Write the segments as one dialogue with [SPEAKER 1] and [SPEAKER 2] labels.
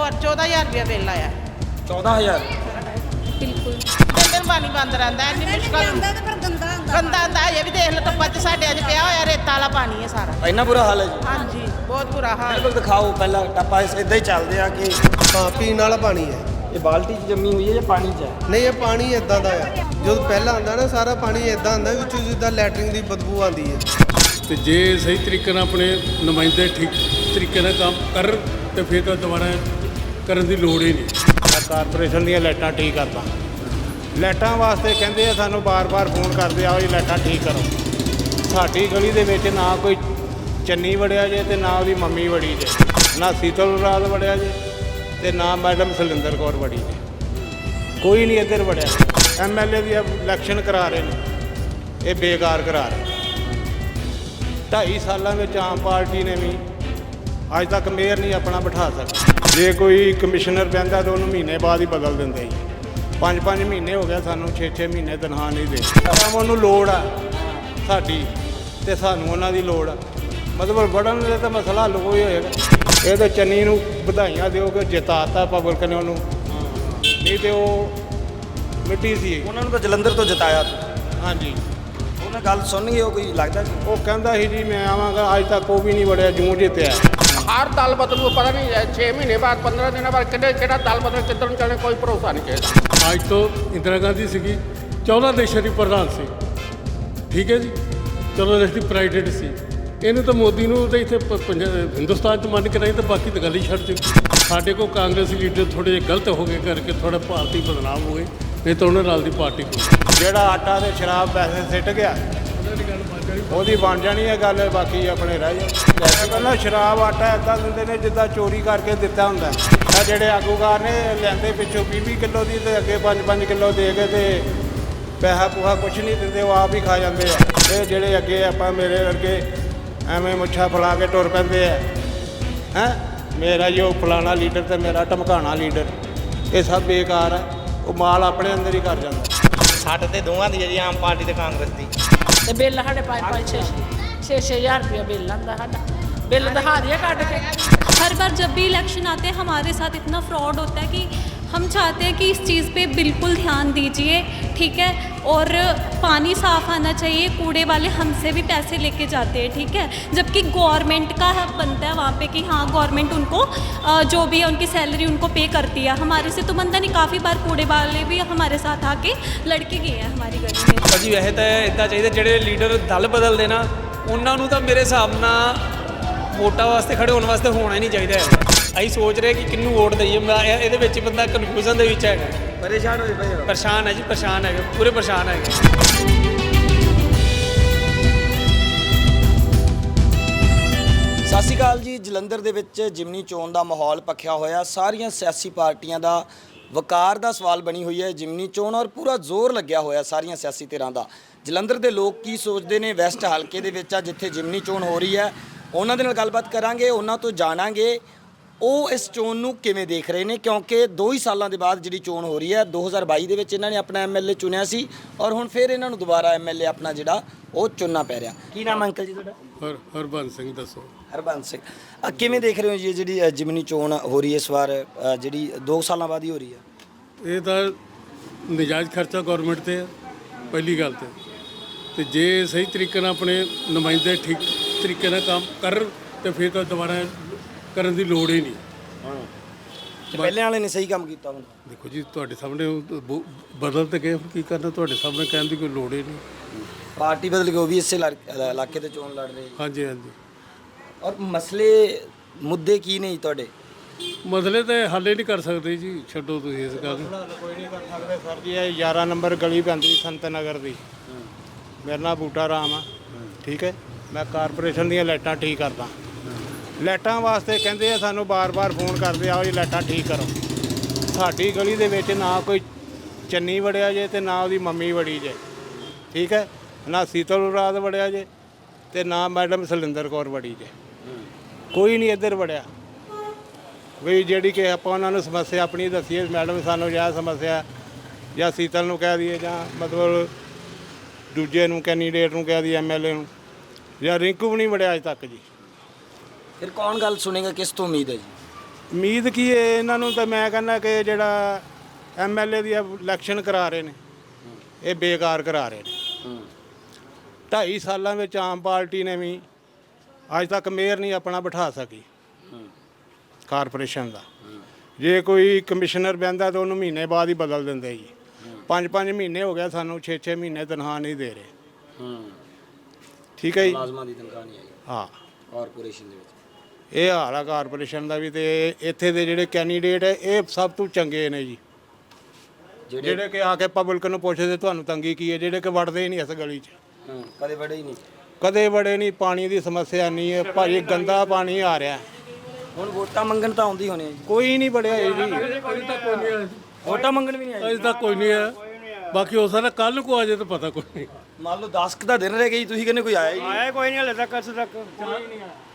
[SPEAKER 1] ਹੋਰ 14000 ਰੁਪਏ ਬਿੱਲ ਆਇਆ।
[SPEAKER 2] 14000
[SPEAKER 1] ਬਿਲਕੁਲ। ਦਿਨ ਪਾਣੀ ਬੰਦ ਰਹਿੰਦਾ ਇੰਨੀ ਮੁਸ਼ਕਲ
[SPEAKER 3] ਆਉਂਦਾ ਤੇ ਪਰ ਗੰਦਾ
[SPEAKER 1] ਆਂਦਾ ਇਹ ਵੀ ਦੇਖ ਲਓ ਟੱਪਾ ਚ ਸਾਡੇ ਅੱਜ ਪਿਆ ਹੋਇਆ ਰੇਤਾ ਵਾਲਾ ਪਾਣੀ ਹੈ ਸਾਰਾ।
[SPEAKER 2] ਇੰਨਾ ਬੁਰਾ ਹਾਲ ਹੈ ਜੀ।
[SPEAKER 1] ਹਾਂਜੀ ਬਹੁਤ ਬੁਰਾ ਹਾਲ।
[SPEAKER 2] ਬਿਲਕੁਲ ਦਿਖਾਓ ਪਹਿਲਾਂ ਟੱਪਾ ਇਦਾਂ ਹੀ ਚੱਲਦੇ ਆ ਕਿ
[SPEAKER 4] ਹਾਂ ਪੀਣ ਵਾਲਾ ਪਾਣੀ ਹੈ।
[SPEAKER 2] ਇਹ ਬਾਲਟੀ 'ਚ ਜੰਮੀ ਹੋਈ ਹੈ ਜਾਂ ਪਾਣੀ 'ਚ ਹੈ?
[SPEAKER 4] ਨਹੀਂ ਇਹ ਪਾਣੀ ਇਦਾਂ ਦਾ ਆ ਜਦੋਂ ਪਹਿਲਾਂ ਆਉਂਦਾ ਨਾ ਸਾਰਾ ਪਾਣੀ ਇਦਾਂ ਆਉਂਦਾ ਵਿੱਚੋਂ ਜਿੱਦਾਂ ਲੈਟਰਿੰਗ ਦੀ ਬਦਬੂ ਆਉਂਦੀ ਹੈ।
[SPEAKER 5] ਤੇ ਜੇ ਸਹੀ ਤਰੀਕੇ ਨਾਲ ਆਪਣੇ ਨੁਮਾਇੰਦੇ ਠੀਕ ਤਰੀਕੇ ਨਾਲ ਕੰਮ ਕਰਨ ਤੇ ਫਿਰ ਤਾਂ ਦੁਬਾਰਾ ਕਰਨ ਦੀ ਲੋੜ ਹੀ ਨਹੀਂ।
[SPEAKER 6] ਮੈਂ ਕਾਰਪੋਰੇਸ਼ਨ ਦੀਆਂ ਲਾਈਟਾਂ ਠੀਕ ਕਰਦਾ। ਲਾਈਟਾਂ ਵਾਸਤੇ ਕਹਿੰਦੇ ਆ ਸਾਨੂੰ ਬਾਰ-ਬਾਰ ਫੋਨ ਕਰਦੇ ਆਓ ਜੀ ਲਾਈਟਾਂ ਠੀਕ ਕਰੋ। ਸਾਡੀ ਗਲੀ ਦੇ ਵਿੱਚ ਨਾ ਕੋਈ ਚੰਨੀ ਵੜਿਆ ਜੇ ਤੇ ਨਾ ਉਹਦੀ ਮੰਮੀ ਵੜੀ ਜੇ, ਨਾ ਸੀਤਲ ਰਾਜ ਵੜਿਆ ਜੇ ਤੇ ਨਾ ਮੈਡਮ ਸਲਿੰਦਰ ਕੌਰ ਵੜੀ ਜੇ। ਕੋਈ ਨਹੀਂ ਇੱਧਰ ਵੜਿਆ। ਐਮਐਲਏ ਦੀ ਇਲੈਕਸ਼ਨ ਕਰਾ ਰਹੇ ਨੇ। ਇਹ ਬੇਕਾਰ ਕਰਾ ਰਹੇ ਢਾਈ ਸਾਲਾਂ ਵਿੱਚ ਆਮ ਪਾਰਟੀ ਨੇ ਵੀ ਅੱਜ ਤੱਕ ਮੇਅਰ ਨਹੀਂ ਆਪਣਾ ਬਿਠਾ ਸਕਦਾ ਜੇ ਕੋਈ ਕਮਿਸ਼ਨਰ ਬਹਿੰਦਾ ਤਾਂ ਉਹਨੂੰ ਮਹੀਨੇ ਬਾਅਦ ਹੀ ਬਦਲ ਦਿੰਦੇ ਜੀ। ਪੰਜ ਪੰਜ ਮਹੀਨੇ ਹੋ ਗਏ ਸਾਨੂੰ 6-6 ਮਹੀਨੇ ਤਨਖਾਹ ਨਹੀਂ ਦੇ ਤਾਂ ਉਹਨੂੰ ਲੋੜ ਆ ਸਾਡੀ ਤੇ ਸਾਨੂੰ ਉਹਨਾਂ ਦੀ ਲੋੜ ਆ। ਮਤਲਬ ਵੜਨ ਦੇ ਤਾਂ ਮਸਲਾ ਹੱਲ ਕੋਈ ਹੋਏਗਾ। ਇਹ ਤਾਂ ਚੰਨੀ ਨੂੰ ਵਧਾਈਆਂ ਦਿਓ ਕਿ ਜਿਤਾਤਾ ਪਬਲਿਕ ਨੇ ਉਹਨੂੰ। ਨਹੀਂ ਤੇ ਉਹ ਮਿੱਟੀ ਸੀ।
[SPEAKER 2] ਉਹਨਾਂ ਨੂੰ ਤਾਂ ਜਲੰਧਰ ਤੋਂ ਜਿਤਾਇਆ।
[SPEAKER 6] ਹਾਂਜੀ।
[SPEAKER 2] ਉਹਨਾਂ ਗੱਲ ਸੁਣ ਗਏ ਉਹ ਕੋਈ ਲੱਗਦਾ
[SPEAKER 6] ਉਹ ਕਹਿੰਦਾ ਸੀ ਜੀ ਮੈਂ ਆਵਾਂਗਾ ਅੱਜ ਤੱਕ ਉਹ ਵੀ ਨਹੀਂ ਵੜਿਆ ਜੂੰ ਜਿੱਤਿਆ।
[SPEAKER 7] ਹਰ ਦਲ ਬਦਲ ਨੂੰ ਪਤਾ ਨਹੀਂ 6 ਮਹੀਨੇ ਬਾਅਦ 15 ਦਿਨਾਂ ਬਾਅਦ ਕਿਹੜੇ ਕਿਹੜਾ ਦਲ ਬਦਲ ਕਿੱਧਰ ਨੂੰ ਕੋਈ ਭਰੋਸਾ ਨਹੀਂ ਕਿਸੇ
[SPEAKER 5] ਅੱਜ ਤੋਂ ਇੰਦਰਾ ਗਾਂਧੀ ਸੀਗੀ 14 ਦੇਸ਼ਾਂ ਦੀ ਪ੍ਰਧਾਨ ਸੀ। ਠੀਕ ਹੈ ਜੀ? ਚਲੋ ਦੇਸ਼ ਦੀ ਪ੍ਰਾਈਵੇਟ ਸੀ। ਇਹਨੂੰ ਤਾਂ ਮੋਦੀ ਨੂੰ ਤਾਂ ਇੱਥੇ ਪ- ਪੰਜਾ- ਹਿੰਦੁਸਤਾਨ ਚ ਮੰਨ ਕੇ ਨਹੀਂ ਤਾਂ ਬਾਕੀ ਤਾਂ ਗੱਲ ਹੀ ਛੱਡ ਚੁੱਕੀ। ਸਾਡੇ ਕੋਲ ਕਾਂਗਰਸੀ ਲੀਡਰ ਥੋੜੇ ਜਿਹੇ ਗਲਤ ਹੋ ਗਏ ਕਰਕੇ ਥੋੜਾ ਭਾਰਤੀ ਬਦਨਾਮ ਹੋ ਗਏ ਨਹੀਂ ਤਾਂ ਉਹਨਾਂ ਨਾਲ ਦੀ ਪਾਰਟੀ
[SPEAKER 6] ਜਿਹੜਾ ਆਟਾ ਤੇ ਸ਼ਰਾਬ ਪੈਸੇ ਸਿੱਟ ਗਿਆ ਉਹਦੀ ਬਣ ਜਾਣੀ ਹੈ ਗੱਲ, ਬਾਕੀ ਆਪਣੇ ਰਹਿ ਜਾਣ ਪਹਿਲਾਂ ਸ਼ਰਾਬ, ਆਟਾ ਇਦਾਂ ਦਿੰਦੇ ਨੇ, ਜਿੱਦਾਂ ਚੋਰੀ ਕਰਕੇ ਦਿੱਤਾ ਹੁੰਦਾ। ਆ ਜਿਹੜੇ ਆਗੂਕਾਰ ਨੇ, ਲੈਂਦੇ ਪਿੱਛੋਂ 20 ਕਿਲੋ ਦੀ ਤੇ ਅੱਗੇ 5-5 ਕਿਲੋ ਦੇ ਕੇ ਤੇ ਪੈਸਾ ਪੂਹਾ ਕੁਛ ਨਹੀਂ ਦਿੰਦੇ, ਉਹ ਆਪ ਹੀ ਖਾ ਜਾਂਦੇ ਆ। ਇਹ ਜਿਹੜੇ ਅੱਗੇ ਆਪਾਂ ਮੇਰੇ ਵਰਗੇ ਐਵੇਂ ਮੁੱਛਾਂ ਫਲਾ ਕੇ ਟੁਰ ਪੈਂਦੇ ਆ। ਹੈ? ਮੇਰਾ ਜੋ ਫਲਾਣਾ ਲੀਡਰ ਤੇ ਮੇਰਾ ਧਮਕਾਣਾ ਲੀਡਰ। ਇਹ ਸਭ ਬੇਕਾਰ ਹੈ ਉਹ ਮਾਲ ਆਪਣੇ ਅੰਦਰ ਹੀ ਕਰ ਜਾਂਦਾ।
[SPEAKER 8] ਸਾਡੇ ਤੇ ਦੋਵਾਂ ਦੀ ਹੈ ਜੀ, ਆਮ ਪਾਰਟੀ ਤੇ ਕਾਂਗਰਸ ਦੀ।
[SPEAKER 1] ਤੇ ਬਿੱਲ ਸਾਡੇ 5 5 6 6 6000 ਰੁਪਏ ਬਿੱਲ ਆਂਦਾ ਸਾਡਾ ਬਿੱਲ ਦਿਖਾ ਦਿਆ ਕੱਟ ਕੇ
[SPEAKER 9] हर बार जब भी इलेक्शन आते हैं हमारे साथ इतना फ्रॉड होता है कि हम चाहते हैं कि इस चीज़ पे बिल्कुल ध्यान दीजिए ठीक है और पानी साफ आना चाहिए कूड़े वाले हमसे भी पैसे लेके जाते हैं ठीक है जबकि गवर्नमेंट का हक बनता है वहाँ पे कि हाँ गवर्नमेंट उनको अ, जो भी है उनकी सैलरी उनको पे करती है हमारे से तो बनता नहीं काफ़ी बार कूड़े वाले भी हमारे साथ आके लड़के गए हैं हमारी गली में
[SPEAKER 10] ਭਾਜੀ ਵੈਸੇ ਤਾਂ ਇਦਾਂ ਚਾਹੀਦਾ ਜਿਹੜੇ ਲੀਡਰ ਦਲ ਬਦਲਦੇ ਨਾ ਉਹਨਾਂ ਨੂੰ ਤਾਂ ਮੇਰੇ ਹਿਸਾਬ ਨਾਲ ਵੋਟਾਂ ਵਾਸਤੇ ਖੜੇ ਹੋਣ ਵਾਸਤੇ ਹੋਣਾ ਹੀ ਨਹੀਂ ਚਾਹੀਦਾ ਹੈਗਾ। ਅਸੀਂ ਸੋਚ ਰਹੇ ਕਿ ਕਿਹਨੂੰ ਵੋਟ ਦਈਏ ਮੈਂ ਇਹ- ਇਹਦੇ ਵਿੱਚ ਬੰਦਾ ਕਨਫਿਊਜ਼ਨ ਦੇ ਵਿੱਚ ਹੈਗਾ।
[SPEAKER 2] ਪਰੇਸ਼ਾਨ ਹੋਏ ਪਏ ਹੋ
[SPEAKER 10] ਪਰੇਸ਼ਾਨ ਹੈ ਜੀ ਪਰੇਸ਼ਾਨ ਹੈਗੇ ਪੂਰੇ ਪਰੇਸ਼ਾਨ ਹੈਗੇ।
[SPEAKER 2] ਸਤਿ ਸ਼੍ਰੀ ਅਕਾਲ ਜੀ ਜਲੰਧਰ ਦੇ ਵਿੱਚ ਜਿਮਨੀ ਚੋਣ ਦਾ ਮਾਹੌਲ ਪੱਖਿਆ ਹੋਇਆ। ਸਾਰੀਆਂ ਸਿਆਸੀ ਪਾਰਟੀਆਂ ਦਾ ਵਕਾਰ ਦਾ ਸਵਾਲ ਬਣੀ ਹੋਈ ਹੈ ਜਿਮਨੀ ਚੋਣ ਔਰ ਪੂਰਾ ਜ਼ੋਰ ਲੱਗਿਆ ਹੋਇਆ ਸਾਰੀਆਂ ਸਿਆਸੀ ਧਿਰਾਂ ਦਾ। ਜਲੰਧਰ ਦੇ ਲੋਕ ਕੀ ਸੋਚਦੇ ਨੇ ਵੈਸਟ ਹਲਕੇ ਦੇ ਵਿੱਚ ਆ ਜਿੱਥੇ ਜਿਮਨੀ ਚੋਣ ਹੋ ਰਹੀ ਹੈ? ਉਹਨਾਂ ਦੇ ਨਾਲ ਗੱਲਬਾਤ ਕਰਾਂਗੇ ਉਹਨਾਂ ਤੋਂ ਜਾਣਾਂਗੇ। ਉਹ ਇਸ ਚੋਣ ਨੂੰ ਕਿਵੇਂ ਦੇਖ ਰਹੇ ਨੇ? ਕਿਉਂਕਿ 2 ਹੀ ਸਾਲਾਂ ਦੇ ਬਾਅਦ ਜਿਹੜੀ ਚੋਣ ਹੋ ਰਹੀ ਹੈ 2022 ਦੇ ਵਿੱਚ ਇਹਨਾਂ ਨੇ ਆਪਣਾ ਐਮਐਲਏ ਚੁਣਿਆ ਸੀ ਔਰ ਹੁਣ ਫਿਰ ਇਹਨਾਂ ਨੂੰ ਦੁਬਾਰਾ ਐਮਐਲਏ ਆਪਣਾ ਜਿਹੜਾ ਉਹ ਚੁਣਨਾ ਪੈ ਰਿਹਾ। ਕੀ ਨਾਮ ਅੰਕਲ ਜੀ ਤੁਹਾਡਾ?
[SPEAKER 5] ਹਰ ਹਰਬੰਸ ਸਿੰਘ ਦੱਸੋ।
[SPEAKER 2] ਹਰਬੰਸ ਸਿੰਘ। ਅ, ਕਿਵੇਂ ਦੇਖ ਰਹੇ ਹੋ ਜੀ ਇਹ ਜਿਹੜੀ ਜਿਮਨੀ ਚੋਣ ਹੋ ਰਹੀ ਹੈ ਇਸ ਵਾਰ? ਜਿਹੜੀ 2 ਸਾਲਾਂ ਬਾਅਦ ਹੀ ਹੋ ਰਹੀ ਹੈ।
[SPEAKER 5] ਇਹ ਤਾਂ ਨਜਾਇਜ਼ ਖਰਚਾ ਗਵਰਨਮੈਂਟ ਤੇ ਹੈ ਪਹਿਲੀ ਗੱਲ ਤੇ। ਤੇ ਜੇ ਸਹੀ ਤਰੀਕੇ ਨਾਲ ਆਪਣੇ ਨੁਮਾਇੰਦੇ ਠੀਕ ਤਰੀਕੇ ਨਾਲ ਕੰਮ ਕਰਨ ਤੇ ਫਿਰ ਤਾਂ ਦੁਬਾਰਾ ਕਰਨ ਦੀ ਲੋੜ ਹੀ ਨਹੀਂ।
[SPEAKER 2] ਤੇ ਪਹਿਲੇ ਵਾਲੇ ਨੇ ਸਹੀ ਕੰਮ ਕੀਤਾ ਹੁਣ।
[SPEAKER 5] ਦੇਖੋ ਜੀ ਤੁਹਾਡੇ ਸਾਹਮਣੇ ਉਹ ਬ- ਬਦਲ ਤੇ ਗਏ ਹੁਣ ਕੀ ਕਰਨਾ ਤੁਹਾਡੇ ਸਾਹਮਣੇ ਕਹਿਣ ਦੀ ਕੋਈ ਲੋੜ ਹੀ ਨਹੀਂ।
[SPEAKER 2] ਪਾਰਟੀ ਬਦਲ ਕੇ ਉਹ ਵੀ ਇਸੇ ਅ, ਇਲਾਕੇ ਤੇ ਚੋਣ ਲੜ ਰਹੇ।
[SPEAKER 5] ਹਾਂਜੀ ਹਾਂਜੀ।
[SPEAKER 2] ਔਰ ਮਸਲੇ ਮੁੱਦੇ ਕੀ ਨੇ ਜੀ ਤੁਹਾਡੇ?
[SPEAKER 5] ਮਸਲੇ ਤੇ ਹੱਲ ਹੀ ਨਹੀਂ ਕਰ ਸਕਦੇ ਜੀ ਛੱਡੋ ਤੁਸੀਂ ਇਸ ਗੱਲ ਨੂੰ।
[SPEAKER 6] ਕੋਈ ਨਹੀਂ ਕਰ ਸਕਦੇ ਸਰ ਜੀ ਇਹ 11 ਨੰਬਰ ਗਲੀ ਪੈਂਦੀ ਸੰਤ ਨਗਰ ਦੀ। ਮੇਰਾ ਨਾਮ ਬੂਟਾ ਰਾਮ ਆ। ਠੀਕ ਹੈ? ਮੈਂ ਕਾਰਪੋਰੇਸ਼ਨ ਦੀਆਂ ਲਾਈਟਾਂ ਠੀਕ ਕਰਦਾ। ਲਾਈਟਾਂ ਵਾਸਤੇ ਕਹਿੰਦੇ ਆ, ਸਾਨੂੰ ਬਾਰ-ਬਾਰ ਫੋਨ ਕਰਦੇ, ਆਓ ਜੀ ਲਾਈਟਾਂ ਠੀਕ ਕਰੋ। ਸਾਡੀ ਗਲੀ ਦੇ ਵਿੱਚ ਨਾ ਕੋਈ ਚੰਨੀ ਵੜਿਆ ਜੇ ਤੇ ਨਾ ਉਹਦੀ ਮੰਮੀ ਵੜੀ ਜੇ। ਠੀਕ ਹੈ? ਨਾ ਸੀਤਲ ਰਾਤ ਵੜਿਆ ਜੇ ਤੇ ਨਾ ਮੈਡਮ ਸਲਿੰਦਰ ਕੌਰ ਵੜੀ ਜੇ। ਕੋਈ ਨਹੀਂ ਇੱਧਰ ਵੜਿਆ। ਵੀ ਜਿਹੜੀ ਕਿ ਆਪਾਂ ਉਹਨਾਂ ਨੂੰ ਸਮੱਸਿਆ ਆਪਣੀ ਦੱਸੀਏ, ਮੈਡਮ ਸਾਨੂੰ ਇਹ ਸਮੱਸਿਆ ਜਾਂ ਸੀਤਲ ਨੂੰ ਕਹਿ ਦਈਏ ਜਾਂ ਮਤਲਬ ਦੂਜੇ ਨੂੰ, ਕੈਂਡੀਡੇਟ ਨੂੰ ਕਹਿ ਦਈਏ ਐਮਐਲਏ ਨੂੰ ਜਾਂ ਰਿੰਕੂ ਵੀ ਨਹੀਂ ਵੜਿਆ ਅਜੇ ਤੱਕ ਜੀ।
[SPEAKER 2] ਫਿਰ ਕੌਣ ਗੱਲ ਸੁਣੇਗਾ ਕਿਸ ਤੋਂ ਉਮੀਦ ਹੈ ਜੀ?
[SPEAKER 6] ਉਮੀਦ ਕੀ ਹੈ ਇਹਨਾਂ ਨੂੰ ਤਾਂ ਮੈਂ ਕਹਿੰਦਾ ਕਿ ਜਿਹੜਾ ਐਮਐਲਏ ਦੀ ਇਲੈਕਸ਼ਨ ਕਰਾ ਰਹੇ ਨੇ ਇਹ ਬੇਕਾਰ ਕਰਾ ਰਹੇ ਨੇ। ਢਾਈ ਸਾਲਾਂ ਵਿੱਚ ਆਮ ਪਾਰਟੀ ਨੇ ਵੀ ਅੱਜ ਤੱਕ ਮੇਅਰ ਨਹੀਂ ਆਪਣਾ ਬਿਠਾ ਸਕੀ ਕਾਰਪੋਰੇਸ਼ਨ ਦਾ। ਜੇ ਕੋਈ ਕਮਿਸ਼ਨਰ ਬਹਿੰਦਾ ਤਾਂ ਉਹਨੂੰ ਮਹੀਨੇ ਬਾਅਦ ਹੀ ਬਦਲ ਦਿੰਦੇ ਜੀ। ਪੰਜ ਪੰਜ ਮਹੀਨੇ ਹੋ ਗਿਆ ਸਾਨੂੰ 6-6 ਮਹੀਨੇ ਤਨਖਾਹ ਨਹੀਂ ਦੇ ਰਹੇ। ਠੀਕ ਹੈ ਜੀ?
[SPEAKER 2] ਮੁਲਾਜ਼ਮਾਂ ਦੀ ਤਨਖਾਹ ਨਹੀਂ ਆਈ।
[SPEAKER 6] ਹਾਂ।
[SPEAKER 2] ਕਾਰਪੋਰੇਸ਼ਨ ਦੇ ਵਿੱਚ।
[SPEAKER 6] ਇਹ ਹਾਲ ਆ ਕਾਰਪੋਰੇਸ਼ਨ ਦਾ ਵੀ ਤੇ ਇੱਥੇ ਦੇ ਜਿਹੜੇ ਕੈਂਡੀਡੇਟ ਹੈ ਇਹ ਸਭ ਤੋਂ ਚੰਗੇ ਨੇ ਜੀ।
[SPEAKER 2] ਜਿਹੜੇ
[SPEAKER 6] ਕਿ ਆ ਕੇ ਪਬਲਿਕ ਨੂੰ ਪੁੱਛਦੇ ਤੁਹਾਨੂੰ ਤੰਗੀ ਕੀ ਹੈ ਜਿਹੜੇ ਕਿ ਵੜਦੇ ਹੀ ਨਹੀਂ ਇਸ ਗਲੀ 'ਚ।
[SPEAKER 2] ਹਾਂ, ਕਦੇ ਬੜੇ ਹੀ ਨਹੀਂ।
[SPEAKER 6] ਕਦੇ ਬੜੇ ਨਹੀਂ ਪਾਣੀ ਦੀ ਸਮੱਸਿਆ ਨਹੀਂ ਹੈ ਭਾਜੀ ਗੰਦਾ ਪਾਣੀ ਆ ਰਿਹਾ।
[SPEAKER 2] ਹੁਣ ਵੋਟਾਂ ਮੰਗਣ ਤਾਂ ਆਉਂਦੀ ਹੋਣੀ
[SPEAKER 6] ਕੋਈ ਨਹੀਂ ਬੜਿਆ ਇਹ ਜੀ।
[SPEAKER 5] ਅਜੇ ਤੱਕ ਕੋਈ ਨਹੀਂ ਆਇਆ
[SPEAKER 2] ਵੋਟਾਂ ਮੰਗਣ ਵੀ ਨਹੀਂ ਆਏ।
[SPEAKER 5] ਅਜੇ ਤੱਕ ਕੋਈ ਨਹੀਂ ਆਇਆ। ਬਾਕੀ ਹੋ ਸਕਦਾ ਕੱਲ ਨੂੰ ਕੋ ਆ ਜਾਏ ਤਾਂ ਪਤਾ ਕੋਈ ਨਹੀਂ।
[SPEAKER 2] ਮੰਨ ਲਓ 10 ਕੁ ਦਾ ਦਿਨ ਰਹਿ ਗਈ ਤੁਸੀਂ ਕਹਿੰਦੇ ਕੋਈ ਆਇਆ ਹੀ ਨਹੀਂ।
[SPEAKER 4] ਆਇਆ ਕੋਈ ਨਹੀਂ ਹਲੇ ਤੱਕ ਅਸ ਤੱਕ।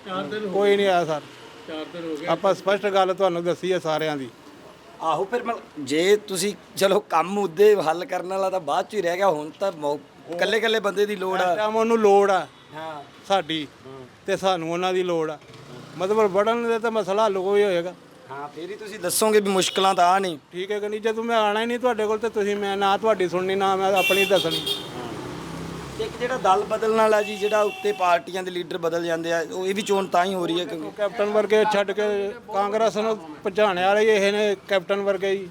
[SPEAKER 5] ਦਿਨ
[SPEAKER 6] ਕੋਈ ਨਹੀਂ ਆਇਆ ਸਰ।
[SPEAKER 5] ਚਾਰ ਦਿਨ ਹੋ ਗਏ।
[SPEAKER 6] ਆਪਾਂ ਸਪਸ਼ਟ ਗੱਲ ਤੁਹਾਨੂੰ ਦੱਸੀ ਹੈ ਸਾਰਿਆਂ ਦੀ।
[SPEAKER 2] ਆਹੋ ਫਿਰ ਮੈਂ ਜੇ ਤੁਸੀਂ ਚਲੋ ਕੰਮ ਮੁੱਦੇ ਹੱਲ ਕਰਨ ਵਾਲਾ ਤਾਂ ਬਾਅਦ ਚ ਹੀ ਰਹਿ ਗਿਆ। ਹੁਣ ਤਾਂ ਕੱਲੇ ਕੱਲੇ ਬੰਦੇ ਦੀ ਲੋੜ ਆ।
[SPEAKER 6] ਟਾਈਮ ਉਹਨੂੰ ਲੋੜ ਆ।
[SPEAKER 2] ਹਾਂ।
[SPEAKER 6] ਸਾਡੀ ਤੇ ਸਾਨੂੰ ਉਹਨਾਂ ਦੀ ਲੋੜ ਆ। ਮਤਲਬ ਵੜਨ ਦੇ ਤਾਂ ਮਸਲਾ ਹੱਲ ਕੋਈ ਹੋਏਗਾ।
[SPEAKER 2] ਹਾਂ ਫੇਰ ਹੀ ਤੁਸੀਂ ਦੱਸੋਗੇ ਵੀ ਮੁਸ਼ਕਲਾਂ ਤਾਂ ਆ ਨਹੀਂ
[SPEAKER 6] ਠੀਕ ਹੈ ਕਿ ਨਹੀਂ? ਜਦੋਂ ਮੈਂ ਆਣਾ ਹੀ ਨਹੀਂ ਤੁਹਾਡੇ ਕੋਲ ਤੇ ਤੁਸੀਂ ਮੈਂ ਨਾ ਤੁਹਾਡੀ ਸੁਣਨੀ ਨਾ ਮੈਂ ਆਪਣੀ ਦੱਸਣੀ।
[SPEAKER 2] ਤੇ ਇੱਕ ਜਿਹੜਾ ਦਲ ਬਦਲਣ ਵਾਲਾ ਜੀ ਜਿਹੜਾ ਉੱਤੇ ਪਾਰਟੀਆਂ ਦੇ ਲੀਡਰ ਬਦਲ ਜਾਂਦੇ ਆ ਉਹ ਇਹ ਵੀ ਚੋਣ ਤਾਂ ਹੀ ਹੋ ਰਹੀ ਹੈ ਕਿਉਂਕਿ
[SPEAKER 6] ਕੈਪਟਨ ਵਰਗੇ ਛੱਡ ਕੇ ਕਾਂਗਰਸ ਨੂੰ ਭਜਾਣੇ ਵਾਲੇ ਇਹ ਨੇ ਕੈਪਟਨ ਵਰਗੇ ਹੀ।